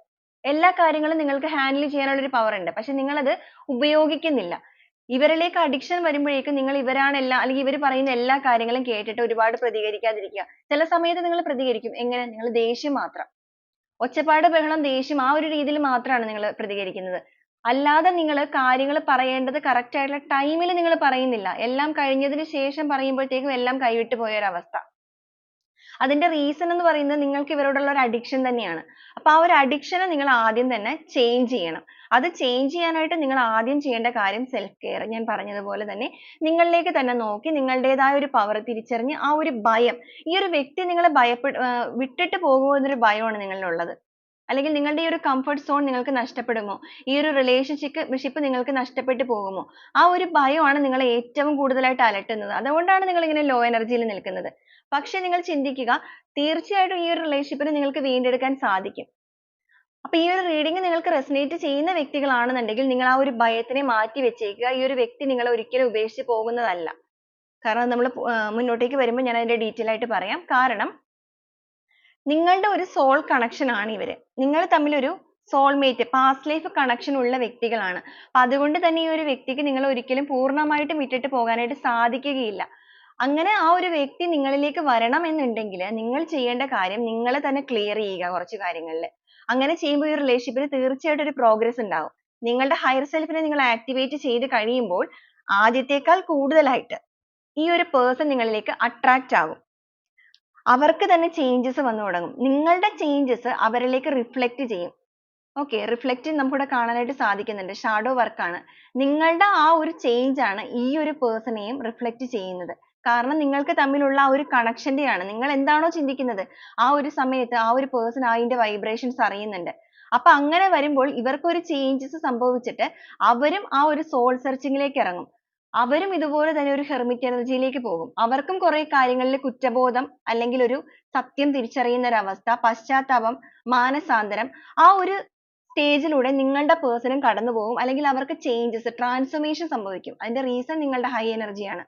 A: എല്ലാ കാര്യങ്ങളും നിങ്ങൾക്ക് handle ചെയ്യാനുള്ള ഒരു power ഉണ്ട്. പക്ഷേ നിങ്ങൾ അത് ഉപയോഗിക്കുന്നില്ല. ഇവരിലേക്ക് അഡിക്ഷൻ വരുമ്പോഴേക്കും നിങ്ങൾ ഇവരാണ് എല്ലാ അല്ലെങ്കിൽ ഇവർ പറയുന്ന എല്ലാ കാര്യങ്ങളും കേട്ടിട്ട് ഒരുപാട് പ്രതികരിക്കാതിരിക്കുക. ചില സമയത്ത് നിങ്ങൾ പ്രതികരിക്കും. എങ്ങനെ? നിങ്ങൾ ദേഷ്യം മാത്രം. ഒച്ചപ്പാട്, ബഹളം, ദേഷ്യം ആ ഒരു രീതിയിൽ മാത്രമാണ് നിങ്ങൾ പ്രതികരിക്കുന്നത്. അല്ലാതെ നിങ്ങൾ കാര്യങ്ങൾ പറയേണ്ടത് correct ആയിട്ടുള്ള ടൈമിൽ നിങ്ങൾ പറയുന്നില്ല. എല്ലാം കഴിഞ്ഞതിന് ശേഷം പറയുമ്പോഴത്തേക്കും എല്ലാം കൈവിട്ട് പോയ ഒരു അവസ്ഥ. അതിന്റെ reason എന്ന് പറയുന്നത് നിങ്ങൾക്ക് ഇവരോടുള്ള ഒരു addiction തന്നെയാണ്. അപ്പോൾ ആ ഒരു addiction നെ നിങ്ങൾ ആദ്യം തന്നെ change ചെയ്യണം. അത് change ചെയ്യാനായിട്ട് നിങ്ങൾ ആദ്യം ചെയ്യേണ്ട കാര്യം self care. ഞാൻ പറഞ്ഞതുപോലെ തന്നെ നിങ്ങളിലേക്ക് തന്നെ നോക്കി നിങ്ങളുടേതായ ഒരു power തിരിച്ചറിഞ്ഞ് ആ ഒരു ഭയം ഈ ഒരു വ്യക്തി നിങ്ങളെ ഭയപ്പെട് വിട്ടിട്ട് പോകുമോ എന്നൊരു ഭയമാണ് നിങ്ങളിൽ ഉള്ളത്. അല്ലെങ്കിൽ നിങ്ങളുടെ ഈ ഒരു കംഫർട്ട് സോൺ നിങ്ങൾക്ക് നഷ്ടപ്പെടുമോ? ഈ ഒരു relationship നിങ്ങൾക്ക് നഷ്ടപ്പെട്ടു പോകുമോ? ആ ഒരു ഭയമാണ് നിങ്ങളെ ഏറ്റവും കൂടുതലായിട്ട് അലട്ടുന്നത്. അതുകൊണ്ടാണ് നിങ്ങൾ ഇങ്ങനെ ലോ എനർജിയിൽ നിൽക്കുന്നത്. പക്ഷെ നിങ്ങൾ ചിന്തിക്കുക തീർച്ചയായിട്ടും ഈ ഒരു relationship നെ നിങ്ങൾക്ക് വീണ്ടെടുക്കാൻ സാധിക്കും. അപ്പൊ ഈ ഒരു റീഡിംഗ് നിങ്ങൾക്ക് റെസിനേറ്റ് ചെയ്യുന്ന വ്യക്തികളാണെന്നുണ്ടെങ്കിൽ നിങ്ങൾ ആ ഒരു ഭയത്തിനെ മാറ്റി വെച്ചേക്കുക ഈ ഒരു വ്യക്തി നിങ്ങളെ ഒരിക്കലും ഉപേക്ഷിച്ച് പോകുന്നതല്ല കാരണം നമ്മൾ മുന്നോട്ടേക്ക് വരുമ്പോൾ ഞാൻ അതിന്റെ ഡീറ്റെയിൽ ആയിട്ട് പറയാം കാരണം നിങ്ങളുടെ ഒരു സോൾ കണക്ഷൻ ആണ് ഇവർ. നിങ്ങൾ തമ്മിൽ ഒരു സോൾമേറ്റ് പാസ്റ്റ് ലൈഫ് കണക്ഷൻ ഉള്ള വ്യക്തികളാണ്. അപ്പൊ അതുകൊണ്ട് തന്നെ ഈ ഒരു വ്യക്തിക്ക് നിങ്ങൾ ഒരിക്കലും പൂർണമായിട്ടും വിട്ടിട്ട് പോകാനായിട്ട് സാധിക്കുകയില്ല. അങ്ങനെ ആ ഒരു വ്യക്തി നിങ്ങളിലേക്ക് വരണം എന്നുണ്ടെങ്കിൽ നിങ്ങൾ ചെയ്യേണ്ട കാര്യം നിങ്ങളെ തന്നെ ക്ലിയർ ചെയ്യുക കുറച്ച് കാര്യങ്ങളിൽ അങ്ങനെ ചെയ്യുമ്പോൾ ഈ റിലേഷൻഷിപ്പിൽ തീർച്ചയായിട്ടും ഒരു പ്രോഗ്രസ് ഉണ്ടാവും. നിങ്ങളുടെ ഹയർ സെൽഫിനെ നിങ്ങൾ ആക്ടിവേറ്റ് ചെയ്ത് കഴിയുമ്പോൾ ആദ്യത്തേക്കാൾ കൂടുതലായിട്ട് ഈ ഒരു പേഴ്സൺ നിങ്ങളിലേക്ക് അട്രാക്റ്റ് ആകും അവർക്ക് തന്നെ ചേഞ്ചസ് വന്നു തുടങ്ങും. നിങ്ങളുടെ ചേഞ്ചസ് അവരിലേക്ക് റിഫ്ലക്റ്റ് ചെയ്യും. ഓക്കെ റിഫ്ലക്റ്റ് നമുക്കിവിടെ കാണാനായിട്ട് സാധിക്കുന്നുണ്ട്. ഷാഡോ വർക്കാണ് നിങ്ങളുടെ ആ ഒരു ചേഞ്ച് ആണ് ഈ ഒരു പേഴ്സണെയും റിഫ്ലക്റ്റ് ചെയ്യുന്നത്. കാരണം നിങ്ങൾക്ക് തമ്മിലുള്ള ആ ഒരു കണക്ഷന്റെയാണ് നിങ്ങൾ എന്താണോ ചിന്തിക്കുന്നത് ആ ഒരു സമയത്ത് ആ ഒരു പേഴ്സൺ അതിന്റെ വൈബ്രേഷൻസ് അറിയുന്നുണ്ട്. അപ്പൊ അങ്ങനെ വരുമ്പോൾ ഇവർക്ക് ഒരു ചേഞ്ചസ് സംഭവിച്ചിട്ട് അവരും ആ ഒരു സോൾ സെർച്ചിങ്ങിലേക്ക് ഇറങ്ങും. അവരും ഇതുപോലെ തന്നെ ഒരു ഹെർമിറ്റ് എനർജിയിലേക്ക് പോകും. അവർക്കും കുറെ കാര്യങ്ങളിൽ കുറ്റബോധം അല്ലെങ്കിൽ ഒരു സത്യം തിരിച്ചറിയുന്ന ഒരു അവസ്ഥ പശ്ചാത്താപം മാനസാന്തരം ആ ഒരു സ്റ്റേജിലൂടെ നിങ്ങളുടെ പേഴ്സണും കടന്നു പോകും അല്ലെങ്കിൽ അവർക്ക് ചേഞ്ചസ് ട്രാൻസ്ഫോർമേഷൻ സംഭവിക്കും. അതിന്റെ റീസൺ നിങ്ങളുടെ ഹൈ എനർജിയാണ്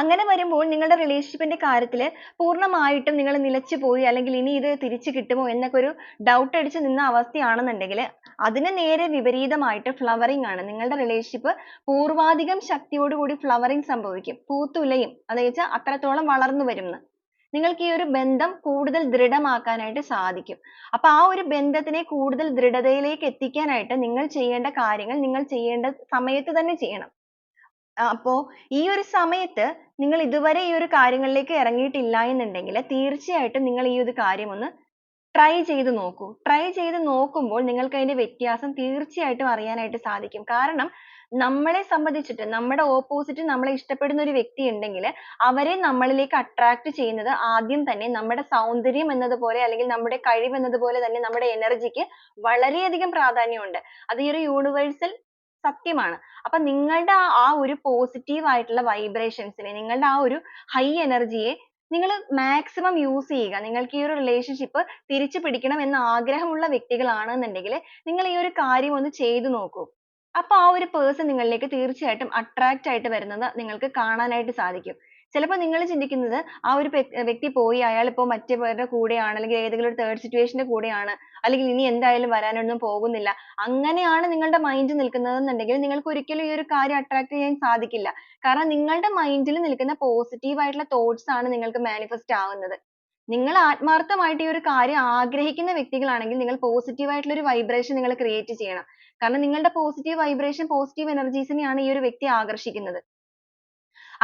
A: അങ്ങനെ വരുമ്പോൾ നിങ്ങളുടെ റിലേഷൻഷിപ്പിന്റെ കാര്യത്തിൽ പൂർണമായിട്ടും നിങ്ങൾ നിലച്ചു പോയി അല്ലെങ്കിൽ ഇനി ഇത് തിരിച്ചു കിട്ടുമോ എന്നൊക്കെ ഒരു ഡൗട്ട് അടിച്ച് നിന്ന അവസ്ഥയാണെന്നുണ്ടെങ്കിൽ അതിന് നേരെ വിപരീതമായിട്ട് ഫ്ലവറിംഗ് ആണ്. നിങ്ങളുടെ റിലേഷൻഷിപ്പ് പൂർവാധികം ശക്തിയോടുകൂടി ഫ്ലവറിംഗ് സംഭവിക്കും. പൂത്തുലയും അതായത് അത്രത്തോളം വളർന്നു വരും നിങ്ങൾക്ക് ഈ ഒരു ബന്ധം കൂടുതൽ ദൃഢമാക്കാനായിട്ട് സാധിക്കും. അപ്പൊ ആ ഒരു ബന്ധത്തിനെ കൂടുതൽ ദൃഢതയിലേക്ക് എത്തിക്കാനായിട്ട് നിങ്ങൾ ചെയ്യേണ്ട കാര്യങ്ങൾ നിങ്ങൾ ചെയ്യേണ്ട സമയത്ത് തന്നെ ചെയ്യണം. അപ്പോ ഈ ഒരു സമയത്ത് നിങ്ങൾ ഇതുവരെ ഈ ഒരു കാര്യങ്ങളിലേക്ക് ഇറങ്ങിയിട്ടില്ല എന്നുണ്ടെങ്കിൽ തീർച്ചയായിട്ടും നിങ്ങൾ ഈ ഒരു കാര്യം ഒന്ന് try ചെയ്ത് നോക്കൂ. try ചെയ്ത് നോക്കുമ്പോൾ നിങ്ങൾക്ക് അതിന്റെ വ്യത്യാസം തീർച്ചയായിട്ടും അറിയാനായിട്ട് സാധിക്കും. കാരണം നമ്മളെ സംബന്ധിച്ചിട്ട് നമ്മുടെ opposite നമ്മളെ ഇഷ്ടപ്പെടുന്ന ഒരു വ്യക്തി ഉണ്ടെങ്കിൽ അവരെ നമ്മളിലേക്ക് attract ചെയ്യുന്നത് ആദ്യം തന്നെ നമ്മുടെ സൗന്ദര്യം എന്നതുപോലെ അല്ലെങ്കിൽ നമ്മുടെ കഴിവ് എന്നതുപോലെ തന്നെ നമ്മുടെ energy ക്ക് വളരെയധികം പ്രാധാന്യമുണ്ട്. അത് ഈ ഒരു universal സത്യമാണ്. അപ്പൊ നിങ്ങളുടെ ആ ഒരു positive ആയിട്ടുള്ള vibrations നെ നിങ്ങളുടെ ആ ഒരു high energy യെ നിങ്ങൾ maximum use ചെയ്യുക. നിങ്ങൾക്ക് ഈ ഒരു relationship തിരിച്ചു പിടിക്കണം എന്ന് ആഗ്രഹമുള്ള വ്യക്തികളാണെന്നുണ്ടെങ്കിൽ നിങ്ങൾ ഈ ഒരു കാര്യം ഒന്ന് ചെയ്തു നോക്കൂ. അപ്പൊ ആ ഒരു person നിങ്ങളിലേക്ക് തീർച്ചയായിട്ടും attract ആയിട്ട് വരുന്നത് നിങ്ങൾക്ക് കാണാനായിട്ട് സാധിക്കും. ചിലപ്പോൾ നിങ്ങൾ ചിന്തിക്കുന്നത് ആ ഒരു വ്യക്തി പോയി അയാൾ ഇപ്പോൾ മറ്റുള്ളവരുടെ കൂടെയാണ് അല്ലെങ്കിൽ ഏതെങ്കിലും ഒരു third situation ന്റെ കൂടെയാണ് അല്ലെങ്കിൽ ഇനി എന്തായാലും വരാനൊന്നും പോകുന്നില്ല. അങ്ങനെയാണ് നിങ്ങളുടെ mind നിൽക്കുന്നതെന്നുണ്ടെങ്കിൽ നിങ്ങൾക്ക് ഒരിക്കലും ഈ ഒരു കാര്യം attract ചെയ്യാൻ സാധിക്കില്ല. കാരണം നിങ്ങളുടെ mind ൽ നിൽക്കുന്ന positive ആയിട്ടുള്ള thoughts ആണ് നിങ്ങൾക്ക് manifest ആവുന്നത്. നിങ്ങൾ ആത്മാർത്ഥമായിട്ട് ഈ ഒരു കാര്യം ആഗ്രഹിക്കുന്ന വ്യക്തികളാണെങ്കിൽ നിങ്ങൾ positive ആയിട്ടുള്ള ഒരു vibration നിങ്ങൾ create ചെയ്യണം. കാരണം നിങ്ങളുടെ positive vibration positive energies നെയാണ് ഈ ഒരു വ്യക്തി ആകർഷിക്കുന്നത്.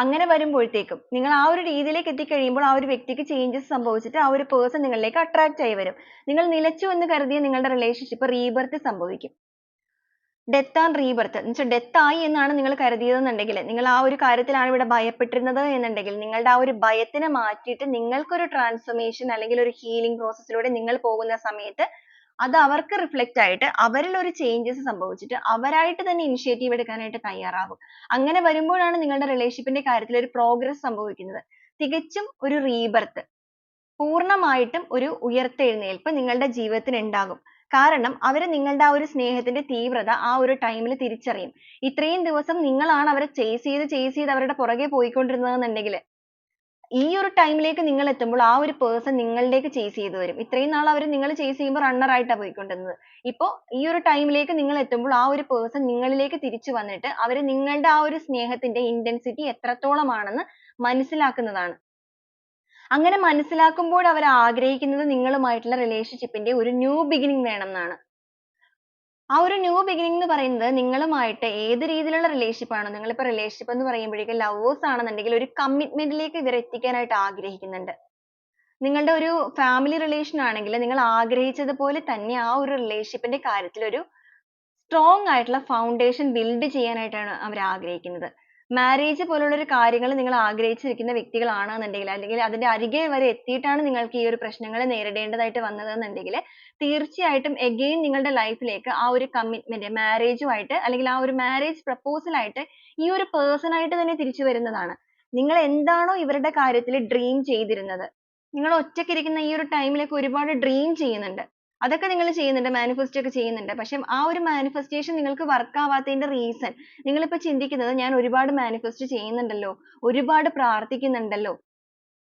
A: അങ്ങനെ വരുമ്പോഴത്തേക്കും നിങ്ങൾ ആ ഒരു രീതിയിലേക്ക് എത്തിക്കഴിയുമ്പോൾ ആ ഒരു വ്യക്തിക്ക് changes സംഭവിച്ചിട്ട് ആ ഒരു person നിങ്ങളിലേക്ക് attract ആയി വരും. നിങ്ങൾ നിലച്ചു എന്ന് കരുതിയ നിങ്ങളുടെ relationship rebirth സംഭവിക്കും. Death and rebirth. എന്നുവെച്ചാൽ death ആയി എന്നാണ് നിങ്ങൾ കരുതിയതെന്നുണ്ടെങ്കിൽ നിങ്ങൾ ആ ഒരു കാര്യത്തിലാണ് ഇവിടെ ഭയപ്പെട്ടിരുന്നത് എന്നുണ്ടെങ്കിൽ നിങ്ങളുടെ ആ ഒരു ഭയത്തിനെ മാറ്റിയിട്ട് നിങ്ങൾക്കൊരു transformation അല്ലെങ്കിൽ ഒരു healing process ലൂടെ നിങ്ങൾ പോകുന്ന സമയത്ത് അത് അവർക്ക് reflect ആയിട്ട് അവരിൽ ഒരു changes സംഭവിച്ചിട്ട് അവരായിട്ട് തന്നെ initiative എടുക്കാനായിട്ട് തയ്യാറാകും. അങ്ങനെ വരുമ്പോഴാണ് നിങ്ങളുടെ relationship ന്റെ കാര്യത്തിൽ ഒരു progress സംഭവിക്കുന്നത്. തികച്ചും ഒരു rebirth പൂർണമായിട്ടും ഒരു ഉയർത്തെഴുന്നേൽപ്പ് നിങ്ങളുടെ ജീവിതത്തിൽ ഉണ്ടാകും. കാരണം അവർ നിങ്ങളുടെ ആ ഒരു സ്നേഹത്തിന്റെ തീവ്രത ആ ഒരു time ൽ തിരിച്ചറിയും. ഇത്രയും ദിവസം നിങ്ങളാണ് അവരെ chase ചെയ്ത് chase ചെയ്ത് അവരുടെ പുറകെ പോയിക്കൊണ്ടിരുന്നത് എന്നുണ്ടെങ്കിൽ ഈ ഒരു time ലേക്ക് നിങ്ങൾ എത്തുമ്പോൾ ആ ഒരു പേഴ്സൺ നിങ്ങളിലേക്ക് chase ചെയ്തു വരും. ഇത്രയും നാൾ അവർ നിങ്ങൾ chase ചെയ്യുമ്പോൾ runner ആയിട്ടാ പോയിക്കൊണ്ടിരുന്നത്. ഇപ്പോ ഈ ഒരു time ലേക്ക് നിങ്ങൾ എത്തുമ്പോൾ ആ ഒരു പേഴ്സൺ നിങ്ങളിലേക്ക് തിരിച്ചു വന്നിട്ട് അവർ നിങ്ങളുടെ ആ ഒരു സ്നേഹത്തിന്റെ intensity എത്രത്തോളം ആണെന്ന് മനസ്സിലാക്കുന്നതാണ്. അങ്ങനെ മനസ്സിലാക്കുമ്പോൾ അവർ ആഗ്രഹിക്കുന്നത് നിങ്ങളുമായിട്ടുള്ള relationship ന്റെ ഒരു new beginning വേണമെന്നാണ്. ആ ഒരു new beginning എന്ന് പറയുന്നത് നിങ്ങളുമായിട്ട് ഏത് രീതിയിലുള്ള relationship ആണോ നിങ്ങളിപ്പോ relationship എന്ന് പറയുമ്പോഴേക്കും lovers ആണെന്നുണ്ടെങ്കിൽ ഒരു commitment ലേക്ക് ഇവർ എത്തിക്കാനായിട്ട് ആഗ്രഹിക്കുന്നുണ്ട്. നിങ്ങളുടെ ഒരു family relation ആണെങ്കിൽ നിങ്ങൾ ആഗ്രഹിച്ചതുപോലെ തന്നെ ആ ഒരു relationship ന്റെ കാര്യത്തിൽ ഒരു strong ആയിട്ടുള്ള foundation build ചെയ്യാനായിട്ടാണ് അവർ ആഗ്രഹിക്കുന്നത് marriage പോലുള്ള ഒരു കാര്യങ്ങൾ നിങ്ങൾ ആഗ്രഹിച്ചിരിക്കുന്ന വ്യക്തികളാണെന്നുണ്ടെങ്കിൽ അല്ലെങ്കിൽ അതിന്റെ അരികെ വരെ എത്തിയിട്ടാണ് നിങ്ങൾക്ക് ഈ ഒരു പ്രശ്നങ്ങൾ നേരിടേണ്ടതായിട്ട് വന്നത് എന്നുണ്ടെങ്കിൽ തീർച്ചയായിട്ടും again നിങ്ങളുടെ life ലേക്ക് ആ ഒരു commitment marriage ആയിട്ട് അല്ലെങ്കിൽ ആ ഒരു marriage proposal ആയിട്ട് ഈ ഒരു person ആയിട്ട് തന്നെ തിരിച്ചു വരുന്നതാണ്. നിങ്ങൾ എന്താണോ ഇവരുടെ കാര്യത്തിൽ dream ചെയ്തിരുന്നത്. നിങ്ങൾ ഒറ്റയ്ക്ക് ഇരിക്കുന്ന ഈ ഒരു time ലൊക്കെ ഒരുപാട് dream ചെയ്യുന്നുണ്ട്. അതൊക്കെ നിങ്ങൾ ചെയ്യുന്നുണ്ട് manifest ഒക്കെ ചെയ്യുന്നുണ്ട്. പക്ഷെ ആ ഒരു manifestation നിങ്ങൾക്ക് work ആവാത്തതിന്റെ reason നിങ്ങൾ ഇപ്പോ ചിന്തിക്കുന്നത് ഞാൻ ഒരുപാട് manifest ചെയ്യുന്നുണ്ടല്ലോ ഒരുപാട് പ്രാർത്ഥിക്കുന്നുണ്ടല്ലോ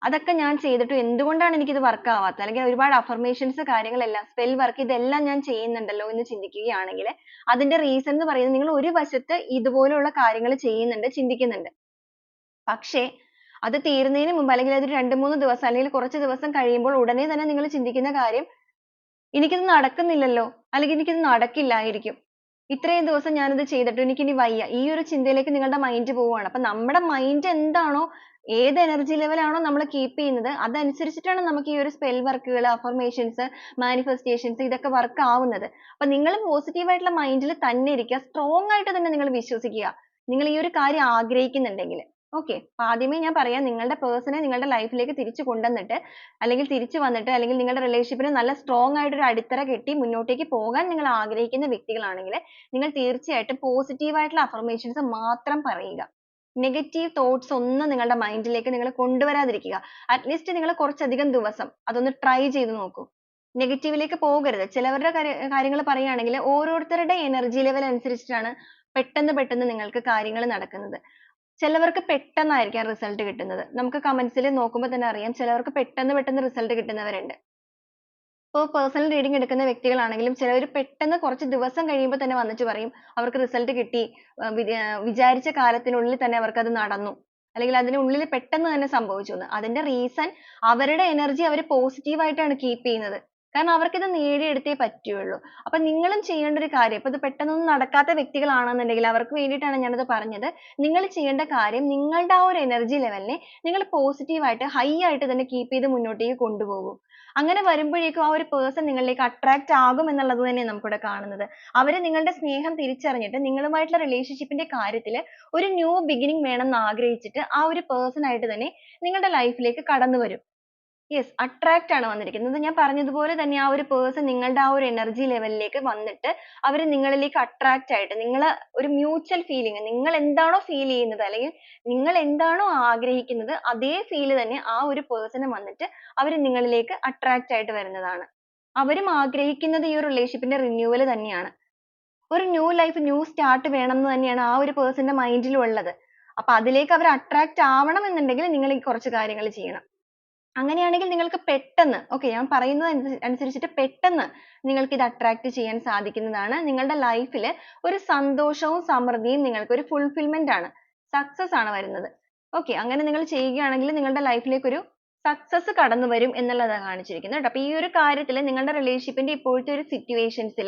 A: അതൊക്കെ ഞാൻ ചെയ്തിട്ടും എന്തുകൊണ്ടാണ് എനിക്ക് ഇത് work ആവാത്തത്? അല്ലെങ്കിൽ ഒരുപാട് affirmations കാര്യങ്ങളെല്ലാം spell work ഇതെല്ലാം ഞാൻ ചെയ്യുന്നുണ്ടല്ലോ എന്ന് ചിന്തിക്കുകയാണെങ്കിൽ അതിന്റെ reason എന്ന് പറയുന്നത് നിങ്ങൾ ഒരു വശത്ത് ഇതുപോലുള്ള കാര്യങ്ങൾ ചെയ്യുന്നുണ്ട് ചിന്തിക്കുന്നുണ്ട്. പക്ഷേ അത് തീരുന്നതിന് മുമ്പ് അല്ലെങ്കിൽ ഒരു രണ്ട് മൂന്ന് ദിവസം അല്ലെങ്കിൽ കുറച്ച് ദിവസം കഴിയുമ്പോൾ ഉടനെ തന്നെ നിങ്ങൾ ചിന്തിക്കുന്ന കാര്യം എനിക്കിത് നടക്കുന്നില്ലല്ലോ അല്ലെങ്കിൽ എനിക്കിത് നടക്കില്ലായിരിക്കും. ഇത്രയും ദിവസം ഞാനിത് ചെയ്തിട്ട് എനിക്കിനി വയ്യ. ഈ ഒരു ചിന്തയിലേക്ക് നിങ്ങളുടെ മൈൻഡ് പോവുകയാണ്. അപ്പൊ നമ്മുടെ മൈൻഡ് എന്താണോ ഏത് എനർജി level ആണോ നമ്മൾ കീപ്പ് ചെയ്യുന്നത് അതനുസരിച്ചിട്ടാണ് നമുക്ക് ഈ ഒരു spell work കൾ affirmations manifestations ഇതൊക്കെ വർക്ക് ആവുന്നത്. അപ്പൊ നിങ്ങൾ positive ആയിട്ടുള്ള തന്നെ ഇരിക്കുക. Strong ആയിട്ട് തന്നെ നിങ്ങൾ വിശ്വസിക്കുക. നിങ്ങൾ ഈ ഒരു കാര്യം ആഗ്രഹിക്കുന്നുണ്ടെങ്കിൽ. അപ്പൊ ആദ്യമേ ഞാൻ പറയാം നിങ്ങളുടെ പേഴ്സണെ നിങ്ങളുടെ ലൈഫിലേക്ക് തിരിച്ചു കൊണ്ടുവന്നിട്ട് അല്ലെങ്കിൽ തിരിച്ചു വന്നിട്ട് അല്ലെങ്കിൽ നിങ്ങളുടെ റിലേഷൻഷിപ്പിന് നല്ല സ്ട്രോങ് ആയിട്ട് ഒരു അടിത്തറ കെട്ടി മുന്നോട്ടേക്ക് പോകാൻ നിങ്ങൾ ആഗ്രഹിക്കുന്ന വ്യക്തികളാണെങ്കിൽ നിങ്ങൾ തീർച്ചയായിട്ടും പോസിറ്റീവ് ആയിട്ടുള്ള അഫർമേഷൻസ് മാത്രം പറയുക. നെഗറ്റീവ് തോട്ട്സ് ഒന്നും നിങ്ങളുടെ മൈൻഡിലേക്ക് നിങ്ങൾ കൊണ്ടുവരാതിരിക്കുക. അറ്റ്ലീസ്റ്റ് നിങ്ങൾ കുറച്ചധികം ദിവസം അതൊന്ന് ട്രൈ ചെയ്ത് നോക്കൂ. നെഗറ്റീവിലേക്ക് ലേക്ക് പോകരുത്. ചിലവരുടെ കാര്യങ്ങൾ പറയുകയാണെങ്കിൽ ഓരോരുത്തരുടെ എനർജി ലെവൽ അനുസരിച്ചിട്ടാണ് പെട്ടെന്ന് പെട്ടെന്ന് നിങ്ങൾക്ക് കാര്യങ്ങൾ നടക്കുന്നത്. ചിലവർക്ക് പെട്ടെന്നായിരിക്കാം റിസൾട്ട് കിട്ടുന്നത്. നമുക്ക് കമൻസിൽ നോക്കുമ്പോൾ തന്നെ അറിയാം ചിലവർക്ക് പെട്ടെന്ന് പെട്ടെന്ന് റിസൾട്ട് കിട്ടുന്നവരുണ്ട്. ഇപ്പോൾ പേഴ്സണൽ റീഡിംഗ് എടുക്കുന്ന വ്യക്തികളാണെങ്കിലും ചിലവർ പെട്ടെന്ന് കുറച്ച് ദിവസം കഴിയുമ്പോൾ തന്നെ വന്നിട്ട് പറയും അവർക്ക് റിസൾട്ട് കിട്ടി. വിചാരിച്ച കാലത്തിനുള്ളിൽ തന്നെ അവർക്ക് അത് നടന്നു. അല്ലെങ്കിൽ അതിനുള്ളിൽ പെട്ടെന്ന് തന്നെ സംഭവിച്ചു അതിന്റെ റീസൺ അവരുടെ എനർജി അവർ പോസിറ്റീവ് ആയിട്ടാണ് കീപ്പ് ചെയ്യുന്നത്. കാരണം അവർക്കിത് ഇത് നേടിയെടുത്തേ പറ്റുള്ളൂ. അപ്പൊ നിങ്ങളും ചെയ്യേണ്ട ഒരു കാര്യം ഇപ്പൊ ഇത് പെട്ടെന്നൊന്നും നടക്കാത്ത വ്യക്തികളാണെന്നുണ്ടെങ്കിൽ അവർക്ക് വേണ്ടിയിട്ടാണ് ഞാനിത് പറഞ്ഞത്. നിങ്ങൾ ചെയ്യേണ്ട കാര്യം നിങ്ങളുടെ ആ ഒരു energy level നെ നിങ്ങൾ positive ആയിട്ട് high ആയിട്ട് തന്നെ keep ചെയ്ത് മുന്നോട്ടേക്ക് കൊണ്ടുപോകും. അങ്ങനെ വരുമ്പോഴേക്കും ആ ഒരു person നിങ്ങളിലേക്ക് attract ആകും എന്നുള്ളത് തന്നെയാണ് നമുക്കിവിടെ കാണുന്നത്. അവർ നിങ്ങളുടെ സ്നേഹം തിരിച്ചറിഞ്ഞിട്ട് നിങ്ങളുമായിട്ടുള്ള relationship ന്റെ ഒരു new beginning എന്ന് ആഗ്രഹിച്ചിട്ട് ആ ഒരു person ആയിട്ട് തന്നെ നിങ്ങളുടെ life ലേക്ക് കടന്നു വരും yes attract ആണ് വന്നിരിക്കുന്നത്. ഞാൻ പറഞ്ഞതുപോലെ തന്നെ ആ ഒരു person നിങ്ങളുടെ ആ ഒരു energy level ലേക്ക് വന്നിട്ട് അവർ നിങ്ങളിലേക്ക് attract ആയിട്ട് നിങ്ങൾ ഒരു mutual feeling നിങ്ങൾ എന്താണോ feel ചെയ്യുന്നത് അല്ലെങ്കിൽ നിങ്ങൾ എന്താണോ ആഗ്രഹിക്കുന്നത് അതേ feel തന്നെ ആ ഒരു person വന്നിട്ട് അവർ നിങ്ങളിലേക്ക് attract ആയിട്ട് വരുന്നതാണ്. അവരും ആഗ്രഹിക്കുന്നത് ഈ ഒരു relationship ന്റെ renewal തന്നെയാണ്. ഒരു new life new start വേണം എന്ന് തന്നെയാണ് ആ ഒരു person ന്റെ mind ഉള്ളത്. അപ്പൊ അതിലേക്ക് അവർ attract ആവണം എന്നുണ്ടെങ്കിൽ നിങ്ങൾ ഈ കുറച്ച് കാര്യങ്ങൾ ചെയ്യണം. അങ്ങനെയാണെങ്കിൽ നിങ്ങൾക്ക് പെട്ടെന്ന് okay ഞാൻ പറയുന്നത് അനുസരിച്ചിട്ട് പെട്ടെന്ന് നിങ്ങൾക്ക് ഇത് attract ചെയ്യാൻ സാധിക്കുന്നതാണ്. നിങ്ങളുടെ life ഒരു സന്തോഷവും സമൃദ്ധിയും നിങ്ങൾക്ക് ഒരു fulfillment ആണ്. success ആണ് വരുന്നത്. okay അങ്ങനെ നിങ്ങൾ ചെയ്യുകയാണെങ്കിൽ നിങ്ങളുടെ life ലേക്ക് ഒരു success കടന്നു വരും എന്നുള്ളതാണ് കാണിച്ചിരിക്കുന്നത് കേട്ടോ. അപ്പൊ ഈ ഒരു കാര്യത്തിൽ നിങ്ങളുടെ relationship ന്റെ ഇപ്പോഴത്തെ ഒരു situations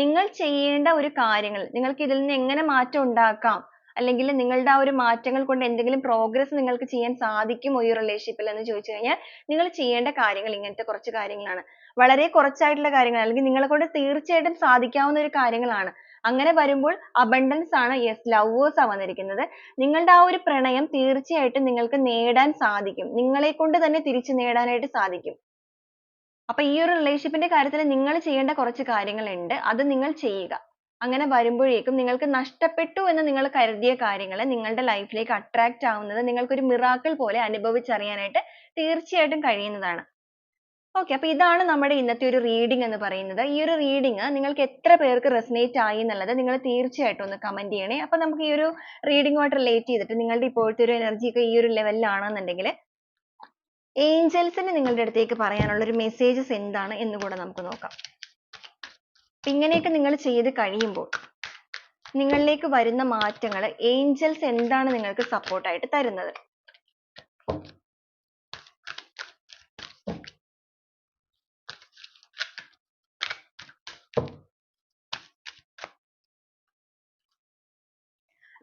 A: നിങ്ങൾ ചെയ്യേണ്ട ഒരു കാര്യങ്ങൾ നിങ്ങൾക്ക് ഇതിൽ നിന്ന് എങ്ങനെ മാറ്റം ഉണ്ടാക്കാം അല്ലെങ്കിൽ നിങ്ങളുടെ ആ ഒരു മാറ്റങ്ങൾ കൊണ്ട് എന്തെങ്കിലും progress നിങ്ങൾക്ക് ചെയ്യാൻ സാധിക്കുമോ ഈ relationship ൽ എന്ന് ചോദിച്ചു കഴിഞ്ഞാൽ നിങ്ങൾ ചെയ്യേണ്ട കാര്യങ്ങൾ ഇങ്ങനത്തെ കുറച്ച് കാര്യങ്ങളാണ്. വളരെ കുറച്ചായിട്ടുള്ള കാര്യങ്ങൾ അല്ലെങ്കിൽ നിങ്ങളെ കൊണ്ട് തീർച്ചയായിട്ടും സാധിക്കാവുന്ന ഒരു കാര്യങ്ങളാണ്. അങ്ങനെ വരുമ്പോൾ abundance ആണ്. Yes lovers ആ വന്നിരിക്കുന്നത്. നിങ്ങളുടെ ആ ഒരു പ്രണയം തീർച്ചയായിട്ടും നിങ്ങൾക്ക് നേടാൻ സാധിക്കും. നിങ്ങളെ കൊണ്ട് തന്നെ തിരിച്ചു നേടാനായിട്ട് സാധിക്കും. അപ്പൊ ഈ ഒരു relationship ന്റെ കാര്യത്തിൽ നിങ്ങൾ ചെയ്യേണ്ട കുറച്ച് കാര്യങ്ങൾ ഉണ്ട് അത് നിങ്ങൾ ചെയ്യുക. അങ്ങനെ വരുമ്പോഴേക്കും നിങ്ങൾക്ക് നഷ്ടപ്പെട്ടു എന്ന് നിങ്ങൾ കരുതിയ കാര്യങ്ങൾ നിങ്ങളുടെ life ലേക്ക് attract ആവുന്നത് നിങ്ങൾക്ക് ഒരു miracle പോലെ അനുഭവിച്ചറിയാനായിട്ട് തീർച്ചയായിട്ടും കഴിയുന്നതാണ്. Okay അപ്പോൾ ഇതാണ് നമ്മുടെ ഇന്നത്തെ ഒരു reading എന്ന് പറയുന്നത്. ഈ ഒരു reading നിങ്ങൾക്ക് എത്ര പേർക്ക് resonate ആയി എന്നുള്ളത് നിങ്ങൾ തീർച്ചയായിട്ടും ഒന്ന് comment ചെയ്യണേ. അപ്പോൾ നമുക്ക് ഈ ഒരു reading ആയിട്ട് relate ചെയ്തിട്ട് നിങ്ങളുടെ ഇപ്പോഴത്തെ ഒരു energy ഒക്കെ ഈ ഒരു level ൽ ആണെന്നുണ്ടെങ്കിൽ angels ന് നിങ്ങളുടെ അടുത്തേക്ക് പറയാനുള്ള ഒരു messages എന്താണ് എന്ന് കൂടെ നമുക്ക് നോക്കാം. ഇങ്ങനെയൊക്കെ നിങ്ങൾ ചെയ്ത് കഴിയുമ്പോൾ നിങ്ങളിലേക്ക് വരുന്ന മാറ്റങ്ങൾ angels എന്താണ് നിങ്ങൾക്ക് support ആയിട്ട് തരുന്നത്?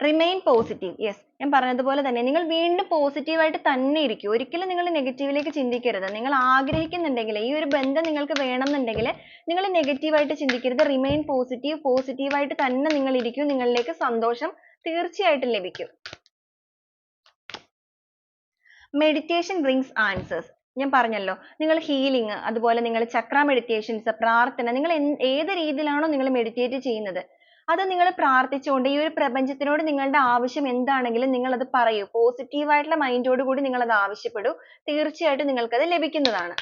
A: Remain positive yes. ഞാൻ പറഞ്ഞതുപോലെ തന്നെ നിങ്ങൾ വീണ്ടും positive ആയിട്ട് തന്നെ ഇരിക്കൂ. ഒരിക്കലും നിങ്ങൾ നെഗറ്റീവിലേക്ക് ലേക്ക് ചിന്തിക്കരുത്. നിങ്ങൾ ആഗ്രഹിക്കുന്നുണ്ടെങ്കിൽ ഈ ഒരു ബന്ധം നിങ്ങൾക്ക് വേണമെന്നുണ്ടെങ്കിൽ നിങ്ങൾ നെഗറ്റീവായിട്ട് ചിന്തിക്കരുത്. remain പോസിറ്റീവ് പോസിറ്റീവായിട്ട് തന്നെ നിങ്ങൾ ഇരിക്കൂ. നിങ്ങളിലേക്ക് സന്തോഷം തീർച്ചയായിട്ടും ലഭിക്കും. Meditation brings answers. ഞാൻ പറഞ്ഞല്ലോ നിങ്ങൾ ഹീലിംഗ് അതുപോലെ നിങ്ങൾ ചക്ര meditations പ്രാർത്ഥന നിങ്ങൾ ഏത് രീതിയിലാണോ നിങ്ങൾ മെഡിറ്റേറ്റ് ചെയ്യുന്നത്. അത് നിങ്ങൾ പ്രാർത്ഥിച്ചുകൊണ്ട് ഈ ഒരു പ്രപഞ്ചത്തിനോട് നിങ്ങളുടെ ആവശ്യം എന്താണെങ്കിലും നിങ്ങൾ അത് പറയൂ. Positive ആയിട്ടുള്ള mind ഓട് കൂടി നിങ്ങൾ അത് ആവശ്യപ്പെടൂ. തീർച്ചയായിട്ടും നിങ്ങൾക്ക് അത് ലഭിക്കുന്നതാണ്.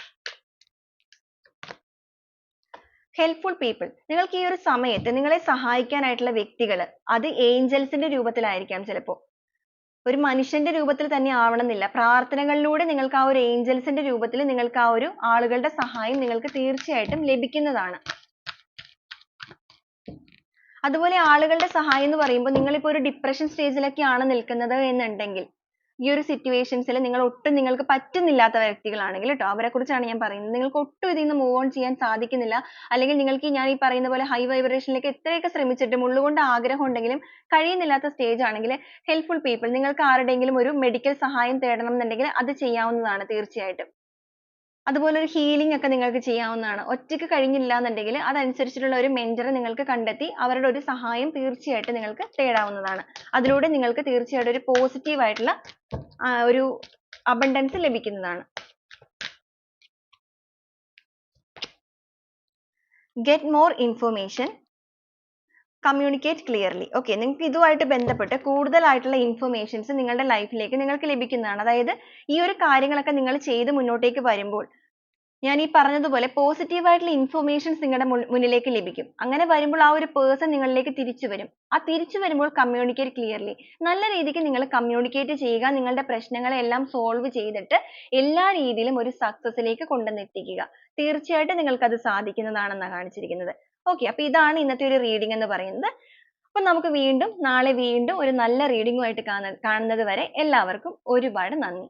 A: ഹെൽപ്ഫുൾ പീപ്പിൾ നിങ്ങൾക്ക് ഈ ഒരു സമയത്ത് നിങ്ങളെ സഹായിക്കാനായിട്ടുള്ള വ്യക്തികൾ അത് ഏഞ്ചൽസിന്റെ രൂപത്തിലായിരിക്കാം ചിലപ്പോൾ ഒരു മനുഷ്യന്റെ രൂപത്തിൽ തന്നെ ആവണമെന്നില്ല. പ്രാർത്ഥനകളിലൂടെ നിങ്ങൾക്ക് ആ ഒരു ഏഞ്ചൽസിന്റെ രൂപത്തിൽ നിങ്ങൾക്ക് ആ ഒരു ആളുകളുടെ സഹായം നിങ്ങൾക്ക് തീർച്ചയായിട്ടും ലഭിക്കുന്നതാണ്. അതുപോലെ ആളുകളുടെ സഹായം എന്ന് പറയുമ്പോൾ നിങ്ങളിപ്പോൾ ഒരു ഡിപ്രഷൻ സ്റ്റേജിലൊക്കെ ആണ് നിൽക്കുന്നത് എന്നുണ്ടെങ്കിൽ ഈ ഒരു സിറ്റുവേഷൻസിൽ നിങ്ങൾ ഒട്ടും നിങ്ങൾക്ക് പറ്റുന്നില്ലാത്ത വ്യക്തികളാണെങ്കിൽ ട്ടോ അവരെ കുറിച്ചാണ് ഞാൻ പറയുന്നത്. നിങ്ങൾക്ക് ഒട്ടും ഇതിൽ നിന്ന് മൂവ് ഓൺ ചെയ്യാൻ സാധിക്കുന്നില്ല. അല്ലെങ്കിൽ നിങ്ങൾക്ക് ഞാൻ ഈ പറയുന്ന പോലെ ഹൈ വൈബ്രേഷനിലേക്ക് എത്രയൊക്കെ ശ്രമിച്ചിട്ടും ഉള്ളുകൊണ്ട് ആഗ്രഹം ഉണ്ടെങ്കിലും കഴിയുന്നില്ലാത്ത സ്റ്റേജ് ആണെങ്കിൽ ഹെൽപ്ഫുൾ പീപ്പിൾ നിങ്ങൾക്ക് ആരുടെയെങ്കിലും ഒരു മെഡിക്കൽ സഹായം തേടണം എന്നുണ്ടെങ്കിൽ അത് ചെയ്യാവുന്നതാണ് തീർച്ചയായിട്ടും. അതുപോലെ ഒരു ഹീലിംഗ് ഒക്കെ നിങ്ങൾക്ക് ചെയ്യാവുന്നതാണ്. ഒറ്റയ്ക്ക് കഴിഞ്ഞില്ല എന്നുണ്ടെങ്കിൽ അതനുസരിച്ചിട്ടുള്ള ഒരു മെന്ററെ നിങ്ങൾക്ക് കണ്ടെത്തി അവരുടെ ഒരു സഹായം തീർച്ചയായിട്ടും നിങ്ങൾക്ക് തേടാവുന്നതാണ്. അതിലൂടെ നിങ്ങൾക്ക് തീർച്ചയായിട്ടും ഒരു പോസിറ്റീവ് ആയിട്ടുള്ള ഒരു അബണ്ടൻസ് ലഭിക്കുന്നതാണ്. Get more information communicate clearly. Okay നിങ്ങൾക്ക് ഇതുമായിട്ട് ബന്ധപ്പെട്ട് കൂടുതലായിട്ടുള്ള informations നിങ്ങളുടെ life ലേക്ക് നിങ്ങൾക്ക് ലഭിക്കുന്നതാണ്. അതായത് ഈ ഒരു കാര്യങ്ങളൊക്കെ നിങ്ങൾ ചെയ്ത് മുന്നോട്ടേക്ക് വരുമ്പോൾ ഞാൻ ഈ പറഞ്ഞതുപോലെ positive ആയിട്ടുള്ള informations നിങ്ങളുടെ മുന്നിലേക്ക് ലഭിക്കും. അങ്ങനെ വരുമ്പോൾ ആ ഒരു person നിങ്ങളിലേക്ക് തിരിച്ചു വരും. ആ തിരിച്ചു വരുമ്പോൾ communicate clearly. നല്ല രീതിക്ക് നിങ്ങൾ communicate ചെയ്യുക നിങ്ങളുടെ പ്രശ്നങ്ങളെല്ലാം solve ചെയ്തിട്ട് എല്ലാ രീതിയിലും ഒരു success ലേക്ക് കൊണ്ടുവന്ന് എത്തിക്കുക. തീർച്ചയായിട്ടും നിങ്ങൾക്ക് അത് സാധിക്കുന്നതാണെന്നാണ് കാണിച്ചിരിക്കുന്നത്. Okay അപ്പൊ ഇതാണ് ഇന്നത്തെ ഒരു reading എന്ന് പറയുന്നത്. അപ്പൊ നമുക്ക് വീണ്ടും നാളെ വീണ്ടും ഒരു നല്ല reading ആയിട്ട് കാണുന്നത് വരെ എല്ലാവർക്കും ഒരുപാട് നന്ദി.